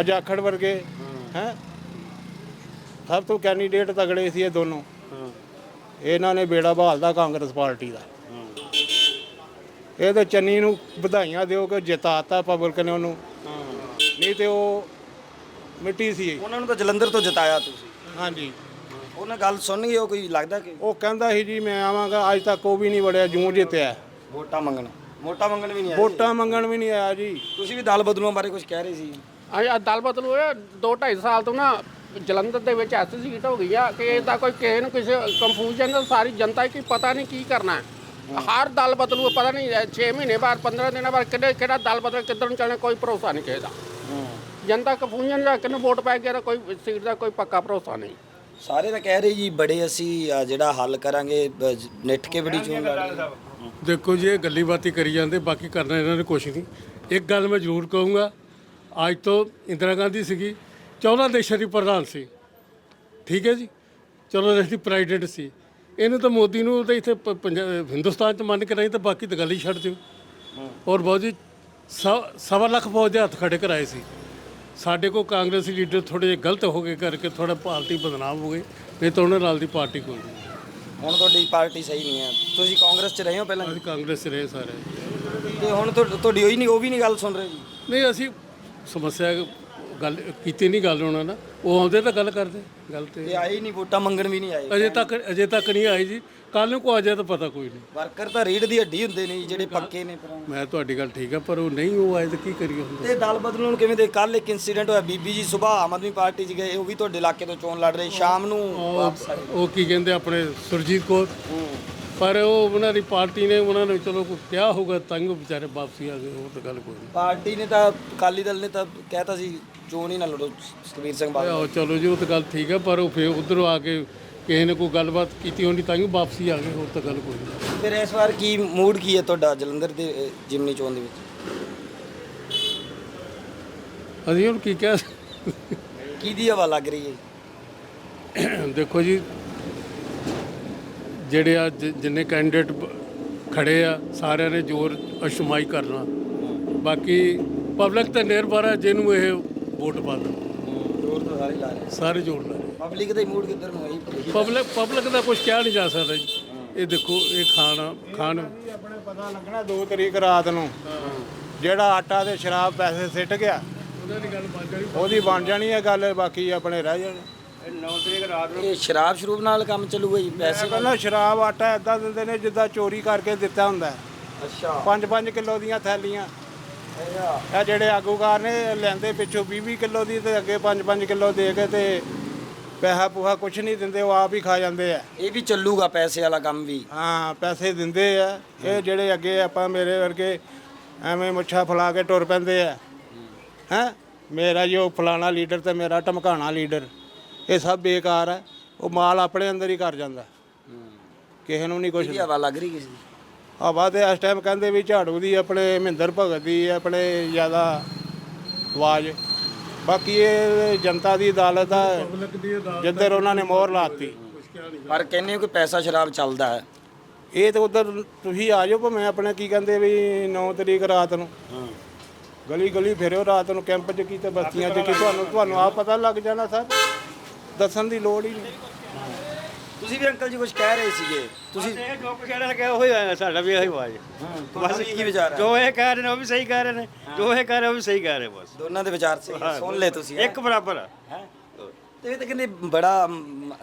[SPEAKER 6] ਅਜਾਖੜ ਵਰਗੇ ਹੈ? ਸਭ ਤੋਂ ਕੈਂਡੀਡੇਟ ਤਗੜੇ ਸੀ ਇਹ ਦੋਨੋਂ। ਇਹਨਾਂ ਨੇ ਬੇੜਾ ਬਹਾਲਦਾ ਕਾਂਗਰਸ ਪਾਰਟੀ ਦਾ। ਇਹ ਤਾਂ ਚੰਨੀ ਨੂੰ ਵਧਾਈਆਂ ਦਿਓ ਕਿ ਜਿਤਾਤਾ ਪਬਲਿਕ ਨੇ ਉਹਨੂੰ। ਨਹੀਂ ਤੇ ਉਹ ਮਿੱਟੀ ਸੀ।
[SPEAKER 2] ਉਹਨਾਂ ਨੂੰ ਤਾਂ ਜਲੰਧਰ ਤੋਂ ਜਿਤਾਇਆ ਤੁਸੀਂ।
[SPEAKER 6] ਹਾਂਜੀ।
[SPEAKER 2] ਉਹਨਾਂ ਗੱਲ ਸੁਣ ਗਏ ਉਹ ਕੋਈ ਲੱਗਦਾ ਕਿ
[SPEAKER 6] ਉਹ ਕਹਿੰਦਾ ਸੀ ਜੀ ਮੈਂ ਆਵਾਂਗਾ ਅੱਜ ਤੱਕ ਉਹ ਵੀ ਨਹੀਂ ਵੜਿਆ ਜੂੰ ਜਿੱਤਿਆ।
[SPEAKER 2] ਵੋਟਾਂ ਮੰਗਣ। ਵੋਟਾਂ ਮੰਗਣ ਵੀ ਨਹੀਂ ਆਏ
[SPEAKER 6] ਵੋਟਾਂ ਮੰਗਣ ਵੀ ਨਹੀਂ ਆਇਆ ਜੀ।
[SPEAKER 2] ਤੁਸੀਂ ਵੀ ਦਲ ਬਦਲੂਆਂ ਬਾਰੇ ਕੁਝ ਕਹਿ ਰਹੇ ਸੀ।
[SPEAKER 7] ਆ ਦਲ ਬਦਲ ਹੋਇਆ 2 2.5 ਸਾਲ ਤੋਂ ਨਾ ਜਲੰਧਰ ਦੇ ਵਿੱਚ ਐਸੀ ਸੀਟ ਹੋ ਗਈ ਆ ਕਿ ਇਹਦਾ ਕੋਈ ਕਿਸੇ ਨੂੰ ਕਿਸੇ ਕੰਫਿਊਜ਼ਨ ਦਾ ਸਾਰੀ ਜਨਤਾ ਕੀ ਪਤਾ ਨਹੀਂ ਕੀ ਕਰਨਾ ਹੈ। ਹਰ ਦਲ ਬਦਲੂ ਪਤਾ ਨਹੀਂ 6 ਮਹੀਨੇ ਬਾਅਦ 15 ਦਿਨਾਂ ਬਾਅਦ ਕਿਹੜੇ ਕਿਹੜਾ ਦਲ ਬਦਲ ਕਿੱਧਰ ਨੂੰ ਚੱਲਣਾ ਕੋਈ ਭਰੋਸਾ ਨਹੀਂ ਕਿਸੇ ਦਾ। ਜਨਤਾ ਕੰਫਿਊਜ਼ਨ ਦਾ ਕਿਹਨੂੰ ਵੋਟ ਪੈ ਗਿਆ ਤਾਂ ਕੋਈ ਸੀਟ ਦਾ ਕੋਈ ਪੱਕਾ ਭਰੋਸਾ ਨਹੀਂ।
[SPEAKER 2] ਸਾਰੇ ਤਾਂ ਕਹਿ ਰਹੇ ਜੀ ਬੜੇ ਅਸੀਂ ਅ, ਜਿਹੜਾ ਹੱਲ ਕਰਾਂਗੇ ਬ- ਜ- ਨਿੱਠ ਕੇ ਬੜੀ ਚੋਣ ਲੜਾਂਗੇ
[SPEAKER 5] ਦੇਖੋ ਜੀ ਇਹ ਗੱਲੀ ਬਾਤੀ ਕਰੀ ਜਾਂਦੇ ਬਾਕੀ ਕਰਨਾ ਇਹਨਾਂ ਨੇ ਕੁਛ ਨਹੀਂ। ਇੱਕ ਗੱਲ ਮੈਂ ਜ਼ਰੂਰ ਕਹੂੰਗਾ ਅੱਜ ਤੋਂ ਇੰਦਰਾ ਗਾਂਧੀ ਸੀਗੀ 14 ਦੇਸ਼ਾਂ ਦੀ ਪ੍ਰਧਾਨ ਸੀ। ਠੀਕ ਹੈ ਜੀ ਚਲੋ ਦੇਸ਼ ਦੀ ਪ੍ਰੈਜ਼ੀਡੈਂਟ ਸੀ। ਇਹਨੂੰ ਤਾਂ ਮੋਦੀ ਨੂੰ ਤਾਂ ਇੱਥੇ ਪ- ਹਿੰਦੁਸਤਾਨ ਚ ਮੰਨ ਕੇ ਨਹੀਂ ਤਾਂ ਬਾਕੀ ਤਾਂ ਗੱਲ ਹੀ ਛੱਡ ਦਿਓ। ਔਰ ਬਹੁਤ ਜੀ ਸਵਾ ਸਵਾ ਲੱਖ ਫੌਜ ਦੇ ਹੱਥ ਖੜੇ ਕਰਾਏ ਸੀ। ਸਾਡੇ ਕੋਲ ਕਾਂਗਰਸੀ ਲੀਡਰ ਥੋੜੇ ਜਿਹੇ ਗਲਤ ਹੋ ਗਏ ਕਰਕੇ ਥੋੜਾ ਪਾਰਟੀ ਬਦਨਾਮ ਹੋ ਗਈ ਨਹੀਂ ਤਾਂ ਉਹਨਾਂ ਨਾਲ ਦੀ ਪਾਰਟੀ ਕੋਈ ਨਹੀਂ।
[SPEAKER 2] ਹੁਣ ਤੁਹਾਡੀ ਪਾਰਟੀ ਸਹੀ ਨਹੀਂ ਹੈ। ਤੁਸੀਂ ਕਾਂਗਰਸ 'ਚ ਰਹੇ ਹੋ ਪਹਿਲਾਂ?
[SPEAKER 5] ਅਸੀਂ ਕਾਂਗਰਸ 'ਚ ਰਹੇ ਸਾਰੇ।
[SPEAKER 2] ਤੇ ਹੁਣ ਤੁਹਾ- ਤੁਹਾਡੀ ਹੋਈ ਨਹੀਂ ਉਹ ਵੀ ਨਹੀਂ ਗੱਲ ਸੁਣ ਰਹੇ ਜੀ?
[SPEAKER 5] ਨਹੀਂ ਅਸੀਂ ਸਮੱਸਿਆ ਗੱਲ ਕੀਤੀ ਨਹੀਂ ਗੱਲ ਉਹਨਾਂ ਨਾਲ। ਉਹ ਆਉਂਦੇ ਤਾਂ ਗੱਲ ਕਰਦੇ ਗੱਲ ਤੇ
[SPEAKER 2] ਤੇ ਆਏ ਹੀ ਨਹੀਂ ਵੋਟਾਂ ਮੰਗਣ ਵੀ ਨਹੀਂ ਆਏ।
[SPEAKER 5] ਅਜੇ ਤੱਕ ਅਜੇ ਤੱਕ ਨਹੀਂ ਆਈ ਜੀ। ਕੱਲ ਨੂੰ ਕੋ ਆ ਜਾਏ ਤਾਂ ਪਤਾ ਕੋਈ ਨਹੀਂ।
[SPEAKER 2] ਵਰਕਰ ਤਾਂ ਰੀੜ ਦੀ ਹੱਡੀ ਹੁੰਦੇ ਨੇ ਜੀ, ਜਿਹੜੇ ਪੱਕੇ ਨੇ ਪੁਰਾਣੇ
[SPEAKER 5] ਮੈਂ ਤੁਹਾਡੀ ਗੱਲ ਠੀਕ ਆ ਪਰ ਉਹ ਨਹੀਂ ਉਹ ਆਏ ਤਾਂ ਕੀ ਕਰੀਏ ਹੁਣ?
[SPEAKER 2] ਤੇ ਦਲ ਬਦਲਣ ਨੂੰ ਕਿਵੇਂ ਦੇ? ਕੱਲ ਇੱਕ ਇਨਸੀਡੈਂਟ ਹੋਇਆ ਬੀਬੀ ਜੀ ਸਵੇਰ ਆਮ ਆਦਮੀ ਪਾਰਟੀ 'ਚ ਗਏ ਉਹ ਵੀ ਤੁਹਾਡੇ ਇਲਾਕੇ ਤੋਂ ਚੋਣ ਲੜ ਰਹੇ ਸ਼ਾਮ ਨੂੰ ਵਾਪਸ ਆਏ।
[SPEAKER 5] ਉਹ ਕੀ ਕਹਿੰਦੇ ਆਪਣੇ ਸੁਰਜੀਤ ਕੌਰ? ਪਰ ਉਹ ਉਹਨਾਂ ਦੀ ਪਾਰਟੀ ਨੇ ਉਹਨਾਂ ਨੇ ਚਲੋ ਕੋਈ ਕਿਹਾ ਹੋਊਗਾ ਤਾਂ ਹੀ ਉਹ ਵਿਚਾਰੇ ਵਾਪਸੀ ਆ ਗਏ ਉਹ ਤਾਂ ਗੱਲ ਕੋਈ ਨਹੀਂ।
[SPEAKER 2] ਪਾਰਟੀ ਨੇ ਤਾਂ ਅਕਾਲੀ ਦਲ ਨੇ ਤਾਂ ਕਹਿਤਾ ਸੀ ਚੋਣ ਹੀ ਨਾ ਲੜੋ ਸੁਖਬੀਰ ਸਿੰਘ ਬਾਦਲ।
[SPEAKER 5] ਆਹੋ ਚਲੋ ਜੀ ਉਹ ਤਾਂ ਗੱਲ ਠੀਕ ਹੈ ਪਰ ਉਹ ਫਿਰ ਉਧਰੋਂ ਆ ਕੇ ਕਿਸੇ ਨੇ ਕੋਈ ਗੱਲਬਾਤ ਕੀਤੀ ਹੋਣੀ ਤਾਂ ਹੀ ਉਹ ਵਾਪਸੀ ਆ ਗਏ ਹੋਰ ਤਾਂ ਗੱਲ ਕੋਈ ਨਹੀਂ।
[SPEAKER 2] ਫਿਰ ਇਸ ਵਾਰ ਕੀ ਮੂਡ ਕੀ ਹੈ ਤੁਹਾਡਾ ਜਲੰਧਰ ਦੇ ਅ, ਜਿਮਨੀ ਚੋਣ ਦੇ ਵਿੱਚ?
[SPEAKER 5] ਅਸੀਂ ਹੁਣ ਕੀ ਕਹਿ ਸਕਦੇ?
[SPEAKER 2] ਕਿਹਦੀ ਹਵਾ ਲੱਗ ਰਹੀ ਹੈ?
[SPEAKER 5] ਦੇਖੋ ਜੀ ਜਿਹੜੇ ਆ ਜਿ- ਜਿੰਨੇ ਕੈਂਡੀਡੇਟ ਖੜੇ ਆ ਸਾਰਿਆਂ ਨੇ ਜ਼ੋਰ ਅਸ਼ਮਾਈ ਕਰਨਾ। ਬਾਕੀ ਪਬਲਿਕ ਤੇ ਨਿਰਭਰ ਹੈ ਜਿਹਨੂੰ ਇਹ ਵੋਟ ਪਾ ਦੇਣ।
[SPEAKER 2] ਜ਼ੋਰ ਤਾਂ ਸਾਰੇ ਲਾ ਰਹੇ
[SPEAKER 5] ਸਾਰੇ ਜੋੜ ਲਾ ਰਹੇ
[SPEAKER 2] ਪਬਲਿਕ ਦਾ ਮੂਡ ਕਿੱਧਰ ਨੂੰ ਹੈ ਜੀ?
[SPEAKER 5] ਪਬਲਿਕ ਪਬਲਿਕ ਦਾ ਕੁਝ ਕਿਹਾ ਨਹੀਂ ਜਾ ਸਕਦਾ ਜੀ। ਇਹ ਦੇਖੋ ਇਹ ਖਾਣਾ ਖਾਣ।
[SPEAKER 6] ਆਪਣੇ ਪਤਾ ਲੱਗਣਾ 2 ਤਰੀਕ ਰਾਤ ਨੂੰ। ਜਿਹੜਾ ਆਟਾ ਤੇ ਸ਼ਰਾਬ ਪੈਸੇ ਸਿੱਟ ਗਿਆ
[SPEAKER 5] ਉਹਨਾਂ ਦੀ ਗੱਲ ਬਣ ਜਾਣੀ।
[SPEAKER 6] ਉਹਦੀ ਬਣ ਜਾਣੀ ਹੈ ਗੱਲ ਬਾਕੀ ਆਪਣੇ ਰਹਿ ਜਾਣੇ।
[SPEAKER 2] ਇਹ ਸ਼ਰਾਬ ਸ਼ਰੂਬ ਨਾਲ ਕੰਮ ਚੱਲੂਗਾ ਜੀ ਪੈਸੇ
[SPEAKER 6] ਮੈਂ ਕਹਿੰਦਾ ਸ਼ਰਾਬ ਆਟਾ ਏਦਾਂ ਦਿੰਦੇ ਨੇ ਜਿੱਦਾਂ ਚੋਰੀ ਕਰਕੇ ਦਿੱਤਾ ਹੁੰਦਾ।
[SPEAKER 2] ਅੱਛਾ।
[SPEAKER 6] 5-5 ਕਿਲੋ ਦੀਆਂ ਥੈਲੀਆਂ। ਇਹ ਜਿਹੜੇ ਆਗੂਕਾਰ ਨੇ ਲੈਂਦੇ ਪਿੱਛੋਂ 20-20 ਕਿਲੋ ਦੀ ਤੇ ਅੱਗੇ 5-5 ਕਿਲੋ ਦੇ ਕੇ ਤੇ ਪੈਸਾ ਪੂਹਾ ਕੁਛ ਨਹੀਂ ਦਿੰਦੇ ਉਹ ਆਪ ਹੀ ਖਾ ਜਾਂਦੇ ਆ।
[SPEAKER 2] ਇਹ ਵੀ ਚੱਲੂਗਾ ਪੈਸੇ ਵਾਲਾ ਕੰਮ ਵੀ?
[SPEAKER 6] ਹਾਂ ਪੈਸੇ ਦਿੰਦੇ ਆ। ਇਹ ਜਿਹੜੇ ਅੱਗੇ ਆਪਾਂ ਮੇਰੇ ਵਰਗੇ ਐਵੇਂ ਮੁੱਛਾਂ ਫੁਲਾ ਕੇ ਟੁਰ ਪੈਂਦੇ ਆ। ਹੈ? ਮੇਰਾ ਜੋ ਫਲਾਣਾ ਲੀਡਰ ਤੇ ਮੇਰਾ ਧਮਕਾਣਾ ਲੀਡਰ। ਇਹ ਸਭ ਬੇਕਾਰ ਹੈ ਉਹ ਮਾਲ ਆਪਣੇ ਅੰਦਰ ਹੀ ਕਰ ਜਾਂਦਾ। ਕਿਸੇ ਨੂੰ ਨਹੀਂ ਕੁਛ
[SPEAKER 2] ਕਿਹਦੀ ਹਵਾ ਲੱਗ ਰਹੀ ਕਿਸੇ ਦੀ?
[SPEAKER 6] ਹਵਾ ਤੇ ਇਸ ਟਾਈਮ ਕਹਿੰਦੇ ਵੀ ਝਾੜੂ ਦੀ ਆਪਣੇ ਮਹਿੰਦਰ ਭਗਤ ਦੀ ਆਪਣੇ ਜ਼ਿਆਦਾ ਆਵਾਜ਼। ਬਾਕੀ ਇਹ ਜਨਤਾ ਦੀ ਅਦਾਲਤ ਆ ਜਿੱਧਰ ਉਹਨਾਂ ਨੇ ਮੋਹਰ ਲਾਤੀ।
[SPEAKER 2] ਪਰ ਕਹਿੰਦੇ ਹੋ ਕਿ ਪੈਸਾ ਸ਼ਰਾਬ ਚੱਲਦਾ ਹੈ।
[SPEAKER 6] ਇਹ ਤੇ ਉਧਰ ਤੁਸੀਂ ਆ ਜਾਓ ਭਾਵੇਂ ਆਪਣੇ ਕੀ ਕਹਿੰਦੇ ਵੀ 9 ਤਰੀਕ ਰਾਤ ਨੂੰ। ਗਲੀ ਗਲੀ ਫਿਰਿਓ ਰਾਤ ਨੂੰ ਕੈਂਪ 'ਚ ਕੀ ਤੇ ਬਸਤੀਆਂ 'ਚ ਕੀ ਤੁਹਾਨੂੰ ਤੁਹਾਨੂੰ ਆਪ ਪਤਾ ਲੱਗ ਜਾਣਾ ਸਰ। ਦੱਸਣ ਦੀ ਲੋੜ ਹੀ ਨਹੀਂ।
[SPEAKER 2] ਤੁਸੀਂ ਵੀ ਅੰਕਲ ਜੀ ਕੁਝ ਕਹਿ ਰਹੇ ਸੀਗੇ। ਤੁਸੀਂ
[SPEAKER 3] ਜੋ ਕੁਛ ਇਹਨਾਂ ਨੇ ਕਿਹਾ ਉਹ ਹੀ ਆਇਆ ਸਾਡਾ ਵੀ ਇਹੀ ਆਵਾਜ਼।
[SPEAKER 2] ਬਸ ਕੀ ਵਿਚਾਰ ਹੈ।
[SPEAKER 3] ਜੋ ਇਹ ਕਹਿ ਰਹੇ ਨੇ ਉਹ ਵੀ ਸਹੀ ਕਹਿ ਰਹੇ ਨੇ ਜੋ ਇਹ ਕਹਿ ਰਹੇ ਉਹ ਵੀ ਸਹੀ ਕਹਿ ਰਹੇ ਬਸ।
[SPEAKER 2] ਦੋਨਾਂ ਦੇ ਵਿਚਾਰ ਸਹੀ ਹੈ। ਸੁਣ ਲੈ ਤੁਸੀਂ?
[SPEAKER 3] ਇੱਕ ਬਰਾਬਰ ਆ।
[SPEAKER 2] ਤੇ ਇਹ ਤਾਂ ਕਹਿੰਦੇ ਬੜਾ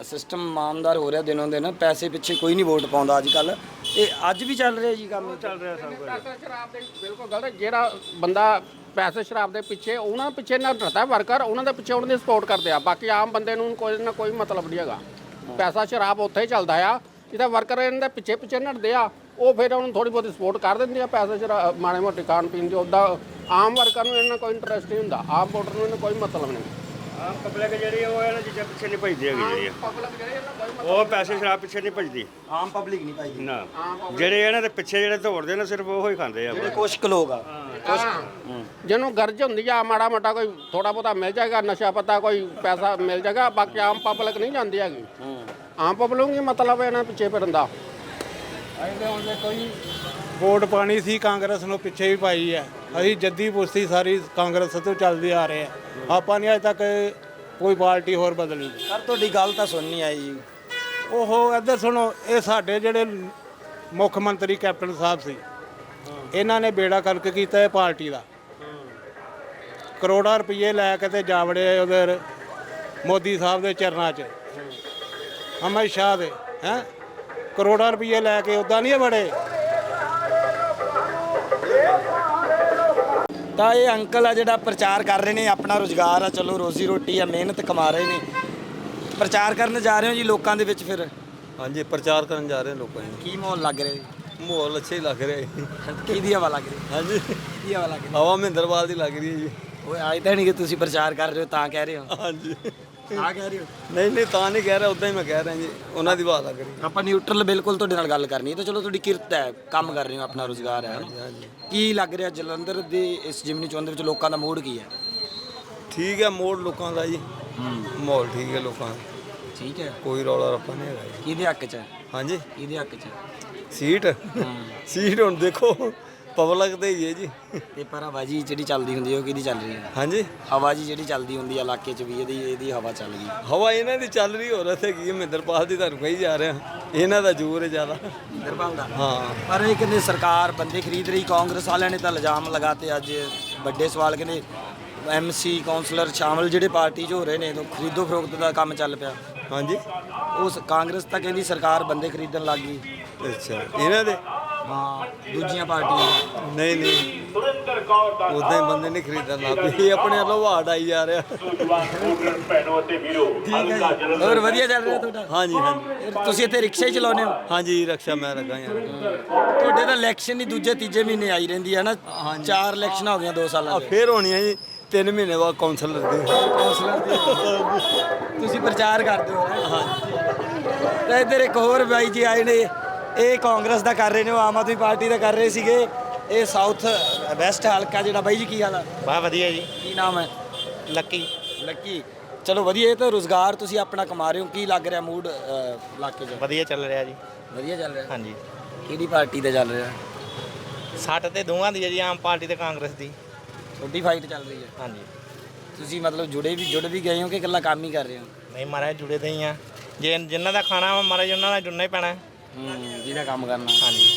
[SPEAKER 2] ਸਿਸਟਮ ਇਮਾਨਦਾਰ ਹੋ ਰਿਹਾ ਦਿਨੋਂ ਦਿਨ ਪੈਸੇ ਪਿੱਛੇ ਕੋਈ ਨਹੀਂ ਵੋਟ ਪਾਉਂਦਾ ਅੱਜ ਕੱਲ ਇਹ ਅੱਜ ਵੀ ਚੱਲ ਰਿਹਾ ਜੀ ਕੰਮ?
[SPEAKER 3] ਚੱਲ ਰਿਹਾ ਸਭ ਕੁਝ
[SPEAKER 7] ਪੈਸੇ ਸ਼ਰਾਬ ਦੇ ਬਿਲਕੁਲ ਗਲਤ ਹੈ। ਜਿਹੜਾ ਬੰਦਾ ਪੈਸੇ ਸ਼ਰਾਬ ਦੇ ਪਿੱਛੇ, ਉਹਨਾਂ ਪਿੱਛੇ ਨਾ ਡਰਦਾ ਵਰਕਰ, ਉਹਨਾਂ ਦੇ ਪਿੱਛੇ ਉਹਨਾਂ ਦੀ ਸਪੋਰਟ ਕਰਦੇ ਆ। ਬਾਕੀ ਆਮ ਬੰਦੇ ਨੂੰ ਕੋਈ ਨਾ ਕੋਈ ਮਤਲਬ ਨਹੀਂ ਹੈਗਾ। ਪੈਸਾ ਸ਼ਰਾਬ ਉੱਥੇ ਹੀ ਚੱਲਦਾ ਆ। ਜਿਹਦਾ ਵਰਕਰ ਇਹਨਾਂ ਦੇ ਪਿੱਛੇ ਪਿੱਛੇ ਨੱਠਦੇ ਆ, ਉਹ ਫਿਰ ਉਹਨੂੰ ਥੋੜੀ ਬਹੁਤੀ ਸਪੋਰਟ ਕਰ ਦਿੰਦੇ ਆ ਪੈਸੇ ਸ਼ਰਾਬ ਮਾੜੇ ਮੋਟੇ ਖਾਣ ਪੀਣ ਦੀ। ਉੱਦਾਂ ਆਮ ਵਰਕਰ ਨੂੰ ਇਹਨਾਂ ਨਾਲ ਕੋਈ ਇੰਟਰਸਟ ਨਹੀਂ ਹੁੰਦਾ। ਆਮ ਵੋਟਰ ਨੂੰ ਇਹਨਾਂ ਕੋਈ ਮਤਲਬ ਨਹੀਂ।
[SPEAKER 3] ਆਮ ਪਬਲਿਕ ਜਿਹੜੀ ਉਹ ਇਹਨਾਂ ਚੀਜ਼ਾਂ ਪਿੱਛੇ ਨਹੀਂ ਭਜਦੀ ਹੈਗੀ ਜਿਹੜੀ।
[SPEAKER 7] ਪਬਲਿਕ ਜਿਹੜੇ ਇਹਨਾਂ ਕੋਈ
[SPEAKER 3] ਉਹ ਪੈਸੇ ਸ਼ਰਾਬ ਪਿੱਛੇ ਨਹੀਂ ਭਜਦੀ।
[SPEAKER 2] ਆਮ ਪਬਲਿਕ ਨਹੀਂ ਪਾਈ
[SPEAKER 3] ਨਾ। ਜਿਹੜੇ ਇਹਨਾਂ ਦੇ ਪਿੱਛੇ ਜਿਹੜੇ ਦੌੜਦੇ ਨੇ ਸਿਰਫ ਉਹ ਹੀ ਖਾਂਦੇ ਆ।
[SPEAKER 2] ਜਿਹੜੇ ਕੁਛ ਕੁ ਲੋਕ ਆ।
[SPEAKER 7] ਜਿਹਨੂੰ ਗਰਜ ਹੁੰਦੀ ਆ ਮਾੜਾ ਮੋਟਾ ਕੋਈ ਥੋੜਾ ਮਿਲ ਜਾਏਗਾ ਨਸ਼ਾ ਪਤਾ ਕੋਈ ਪੈਸਾ ਮਿਲ ਜਾਏਗਾ ਬਾਕੀ ਆਮ ਪਬਲਿਕ ਨਹੀਂ ਜਾਂਦੀ ਹੈਗੀ। ਆਮ ਪਬਲਿਕ ਮਤਲਬ ਇਹਨਾਂ ਪਿੱਛੇ ਫਿਰਨ ਦਾ?
[SPEAKER 6] ਕੋਈ ਵੋਟ ਪਾਣੀ ਸੀ ਕਾਂਗਰਸ ਨੂੰ ਪਿੱਛੇ ਵੀ ਪਾਈ ਹੈ। ਅਸੀਂ ਜੱਦੀ ਪੁਸਤੀ ਸਾਰੀ ਕਾਂਗਰਸ ਤੋਂ ਚੱਲਦੇ ਆ ਰਹੇ ਆ ਆਪਾਂ ਨੇ ਅਜੇ ਤੱਕ ਕੋਈ ਪਾਰਟੀ ਹੋਰ ਬਦਲੀ।
[SPEAKER 2] ਸਰ ਤੁਹਾਡੀ ਗੱਲ ਤਾਂ ਸੁਣਨੀ ਆਈ ਜੀ।
[SPEAKER 6] ਉਹ ਇੱਧਰ ਸੁਣੋ ਇਹ ਸਾਡੇ ਜਿਹੜੇ ਮੁੱਖ ਮੰਤਰੀ ਕੈਪਟਨ ਸਾਹਿਬ ਸੀ ਇਹਨਾਂ ਨੇ ਬੇੜਾ ਕਰਕੇ ਕੀਤਾ ਇਹ ਪਾਰਟੀ ਦਾ। ਕਰੋੜਾਂ ਰੁਪਏ ਲੈ ਕੇ ਤੇ ਜਾਵੜੇ ਉਧਰ ਮੋਦੀ ਸਾਹਿਬ ਦੇ ਚਰਨਾਂ 'ਚ। ਅਮਿਤ ਸ਼ਾਹ ਦੇ ਹੈ? ਕਰੋੜਾਂ ਰੁਪਏ ਲੈ ਕੇ ਉਦਾਂ ਨਹੀਂ ਬੜੇ
[SPEAKER 2] ਤਾਂ ਇਹ ਅੰਕਲ ਆ ਜਿਹੜਾ ਪ੍ਰਚਾਰ ਕਰ ਰਹੇ ਨੇ ਆਪਣਾ ਰੋਜ਼ਗਾਰ ਆ ਚਲੋ ਰੋਜ਼ੀ ਰੋਟੀ ਆ ਮਿਹਨਤ ਕਮਾ ਰਹੇ ਨੇ। ਪ੍ਰਚਾਰ ਕਰਨ ਜਾ ਰਹੇ ਹੋ ਜੀ ਲੋਕਾਂ ਦੇ ਵਿੱਚ ਫਿਰ?
[SPEAKER 11] ਹਾਂਜੀ ਪ੍ਰਚਾਰ ਕਰਨ ਜਾ ਰਹੇ ਹਾਂ ਲੋਕਾਂ ਨੂੰ
[SPEAKER 2] ਕੀ ਮਾਹੌਲ ਲੱਗ ਰਿਹਾ ਜੀ?
[SPEAKER 11] ਮਾਹੌਲ ਅੱਛਾ ਹੀ ਲੱਗ ਰਿਹਾ ਹੈ
[SPEAKER 2] ਕਿਹਦੀ ਹਵਾ ਲੱਗ ਰਹੀ?
[SPEAKER 11] ਹਾਂਜੀ।
[SPEAKER 2] ਕਿਹਦੀ ਹਵਾ ਲੱਗ ਰਹੀ?
[SPEAKER 11] ਹਵਾ ਮਹਿੰਦਰਵਾਲ ਦੀ ਲੱਗ ਰਹੀ ਹੈ ਜੀ।
[SPEAKER 2] ਓਏ ਆਏ ਤਾਂ ਨਹੀਂ ਕਿ ਤੁਸੀਂ ਪ੍ਰਚਾਰ ਕਰ ਰਹੇ ਹੋ ਤਾਂ ਕਹਿ ਰਹੇ ਹੋ।
[SPEAKER 11] ਹਾਂਜੀ।
[SPEAKER 2] ਆ ਕਹਿ ਰਹੇ ਹੋ?
[SPEAKER 11] ਨਹੀਂ ਨਹੀਂ ਤਾਂ ਨਹੀਂ ਕਹਿ ਰਿਹਾ ਉਦਾਂ ਹੀ ਮੈਂ ਕਹਿ ਰਿਹਾ ਜੀ ਉਹਨਾਂ ਦੀ ਲੱਗ ਰਹੀ ਹੈ
[SPEAKER 2] ਆਪਾਂ ਨਿਊਟਰਲ ਬਿਲਕੁਲ ਤੁਹਾਡੇ ਨਾਲ ਗੱਲ ਕਰਨੀ ਹੈ ਤਾਂ ਚਲੋ ਤੁਹਾਡੀ ਕਿਰਤ ਹੈ ਕੰਮ ਕਰ ਰਹੇ ਹੋ ਆਪਣਾ ਰੋਜ਼ਗਾਰ ਹੈ ਹਨਾ? ਕੀ ਲੱਗ ਰਿਹਾ ਜਲੰਧਰ ਦੇ ਇਸ ਜਿਮਨੀ ਚੋਣ ਦੇ ਵਿੱਚ ਲੋਕਾਂ ਦਾ ਮੂਡ ਕੀ ਹੈ?
[SPEAKER 11] ਠੀਕ ਹੈ ਮੋੜ ਲੋਕਾਂ ਦਾ ਜੀ। ਮਾਹੌਲ ਠੀਕ ਹੈ ਲੋਕਾਂ ਦਾ।
[SPEAKER 2] ਠੀਕ ਹੈ।
[SPEAKER 11] ਕੋਈ ਰੌਲਾ ਰੱਪਾ ਨਹੀਂ ਹੈਗਾ ਜੀ।
[SPEAKER 2] ਕਿਹਦੇ ਹੱਕ 'ਚ ਹੈ?
[SPEAKER 11] ਹਾਂਜੀ।
[SPEAKER 2] ਕਿਹਦੇ ਹੱਕ 'ਚ ਹੈ?
[SPEAKER 11] ਸੀਟ। ਸੀਟ ਹੁਣ ਦੇਖੋ। ਪਬਲਿਕ ਤੇ ਹੀ ਹੈ ਜੀ।
[SPEAKER 2] ਤੇ ਪਰ ਆਵਾਜੀ ਜਿਹੜੀ ਚੱਲਦੀ ਹੁੰਦੀ ਹੈ ਉਹ ਕਿਹਦੀ ਚੱਲ ਰਹੀ ਹੈ?
[SPEAKER 11] ਹਾਂਜੀ।
[SPEAKER 2] ਆਵਾਜੀ ਜਿਹੜੀ ਚੱਲਦੀ ਹੁੰਦੀ ਹੈ ਇਲਾਕੇ 'ਚ ਵੀ ਇਹਦੀ ਇਹਦੀ ਹਵਾ ਚੱਲ ਗਈ।
[SPEAKER 11] ਹਵਾ ਇਹਨਾਂ ਦੀ ਚੱਲ ਰਹੀ ਹੋ ਰਹੀ ਹੈਗੀ ਹੈ? ਮਹਿੰਦਰਪਾਲ ਦੀ ਤੁਹਾਨੂੰ ਕਹੀ ਜਾ ਰਿਹਾ। ਇਹਨਾਂ ਦਾ ਜ਼ੋਰ ਹੈ ਜ਼ਿਆਦਾ।
[SPEAKER 2] ਨਿਰਭਲ ਦਾ?
[SPEAKER 11] ਹਾਂ।
[SPEAKER 2] ਪਰ ਇਹ ਕਹਿੰਦੇ ਸਰਕਾਰ ਬੰਦੇ ਖਰੀਦ ਰਹੀ ਕਾਂਗਰਸ ਵਾਲਿਆਂ ਨੇ ਤਾਂ ਇਲਜ਼ਾਮ ਲਗਾਤੇ ਅੱਜ ਵੱਡੇ ਸਵਾਲ ਕਹਿੰਦੇ ਐਮਸੀ ਕਾਉਂਸਲਰ ਸ਼ਾਮਲ ਜਿਹੜੇ ਪਾਰਟੀ 'ਚ ਹੋ ਰਹੇ ਨੇ ਤਾਂ ਖਰੀਦੋ ਫਰੋਖਤ ਦਾ ਕੰਮ ਚੱਲ ਪਿਆ।
[SPEAKER 11] ਹਾਂਜੀ।
[SPEAKER 2] ਉਸ ਕਾਂਗਰਸ ਤਾਂ ਕਹਿੰਦੀ ਸਰਕਾਰ ਬੰਦੇ ਖਰੀਦਣ ਲੱਗ ਗਈ।
[SPEAKER 11] ਅੱਛਾ। ਇਹਨਾਂ ਦੇ?
[SPEAKER 2] ਹਾਂ ਦੂਜੀਆਂ ਪਾਰਟੀਆਂ
[SPEAKER 11] ਨਹੀਂ ਨਹੀਂ। ਉਦਾਂ ਹੀ ਬੰਦੇ ਨਹੀਂ ਖਰੀਦਣ ਲੱਗ ਪਏ। ਇਹ ਆਪਣੇ ਵੱਲੋਂ ਵਾਰਡ ਆਈ ਜਾ ਰਿਹਾ।
[SPEAKER 2] ਠੀਕ ਹੈ ਜੀ। ਹੋਰ ਵਧੀਆ ਚੱਲ ਰਿਹਾ ਤੁਹਾਡਾ?
[SPEAKER 11] ਹਾਂਜੀ ਹਾਂਜੀ।
[SPEAKER 2] ਤੁਸੀਂ ਇੱਥੇ ਰਿਕਸ਼ਾ ਹੀ ਚਲਾਉਂਦੇ ਹੋ?
[SPEAKER 11] ਹਾਂਜੀ ਰਕਸ਼ਾ ਮੈਂ ਲੱਗਾ ਯਾਰ।
[SPEAKER 2] ਤੁਹਾਡੇ ਤਾਂ ਇਲੈਕਸ਼ਨ ਹੀ ਦੂਜੇ ਤੀਜੇ ਮਹੀਨੇ ਆਈ ਰਹਿੰਦੀ ਹੈ ਨਾ। ਚਾਰ ਇਲੈਕਸ਼ਨਾਂ ਹੋ ਗਈਆਂ 2 ਸਾਲਾਂ
[SPEAKER 11] ਆ
[SPEAKER 2] ਦੇ
[SPEAKER 11] ਫੇਰ ਹੋਣੀ ਹੈ ਜੀ। 3 ਮਹੀਨੇ ਬਾਅਦ ਕਾਉਂਸਲਰ ਦੀ।
[SPEAKER 2] ਕੌਂਸਲਰ ਦੀ। ਤੁਸੀਂ ਪ੍ਰਚਾਰ ਕਰਦੇ ਹੋ। ਹਾਂਜੀ। ਤਾਂ ਇੱਧਰ ਇੱਕ ਹੋਰ ਬਾਈ ਜੀ ਆਏ ਨੇ। ਇਹ ਕਾਂਗਰਸ ਦਾ ਕਰ ਰਹੇ ਨੇ ਉਹ ਆਮ ਆਦਮੀ ਪਾਰਟੀ ਦਾ ਕਰ ਰਹੇ ਸੀਗੇ। ਇਹ ਸਾਊਥ ਵੈਸਟ ਹਲਕਾ ਜਿਹੜਾ ਬਾਈ ਜੀ ਕੀ ਹਾਲ ਆ?
[SPEAKER 8] ਬਾ ਵਧੀਆ ਜੀ।
[SPEAKER 2] ਕੀ ਨਾਮ ਹੈ?
[SPEAKER 8] ਲੱਕੀ।
[SPEAKER 2] ਲੱਕੀ। ਚਲੋ ਵਧੀਆ ਇਹ ਤਾਂ ਰੋਜ਼ਗਾਰ ਤੁਸੀਂ ਆਪਣਾ ਕਮਾ ਰਹੇ ਹੋ। ਕੀ ਲੱਗ ਰਿਹਾ ਮੂਡ ਇਲਾਕੇ 'ਚ?
[SPEAKER 8] ਵਧੀਆ ਚੱਲ ਰਿਹਾ ਜੀ।
[SPEAKER 2] ਵਧੀਆ ਚੱਲ ਰਿਹਾ?
[SPEAKER 8] ਹਾਂਜੀ।
[SPEAKER 2] ਕਿਹੜੀ ਪਾਰਟੀ ਦਾ ਚੱਲ ਰਿਹਾ?
[SPEAKER 8] ਸੱਟ ਤੇ ਦੋਵਾਂ ਦੀ ਹੈ ਜੀ ਆਮ ਪਾਰਟੀ ਤੇ ਕਾਂਗਰਸ ਦੀ।
[SPEAKER 2] ਛੋਟੀ ਫਾਈਟ ਚੱਲ ਰਹੀ ਹੈ?
[SPEAKER 8] ਹਾਂਜੀ।
[SPEAKER 2] ਤੁਸੀਂ ਮਤਲਬ ਜੁੜੇ ਵੀ ਜੁੜ ਵੀ ਗਏ ਹੋ ਕਿ ਇਕੱਲਾ ਕੰਮ ਹੀ ਕਰ ਰਹੇ ਹੋ?
[SPEAKER 8] ਨਹੀਂ ਮਹਾਰਾਜ ਜੁੜੇ ਤੇ ਹੀ ਆ। ਜੇ ਜਿਨ੍ਹਾਂ ਦਾ ਖਾਣਾ ਮਹਾਰਾਜ ਉਹਨਾਂ ਨਾਲ ਜੁੜਨਾ ਹੀ ਪੈਣਾ। ਹੈ।
[SPEAKER 2] ਜਿਹਦਾ ਕੰਮ ਕਰਨਾ।
[SPEAKER 8] ਹਾਂਜੀ।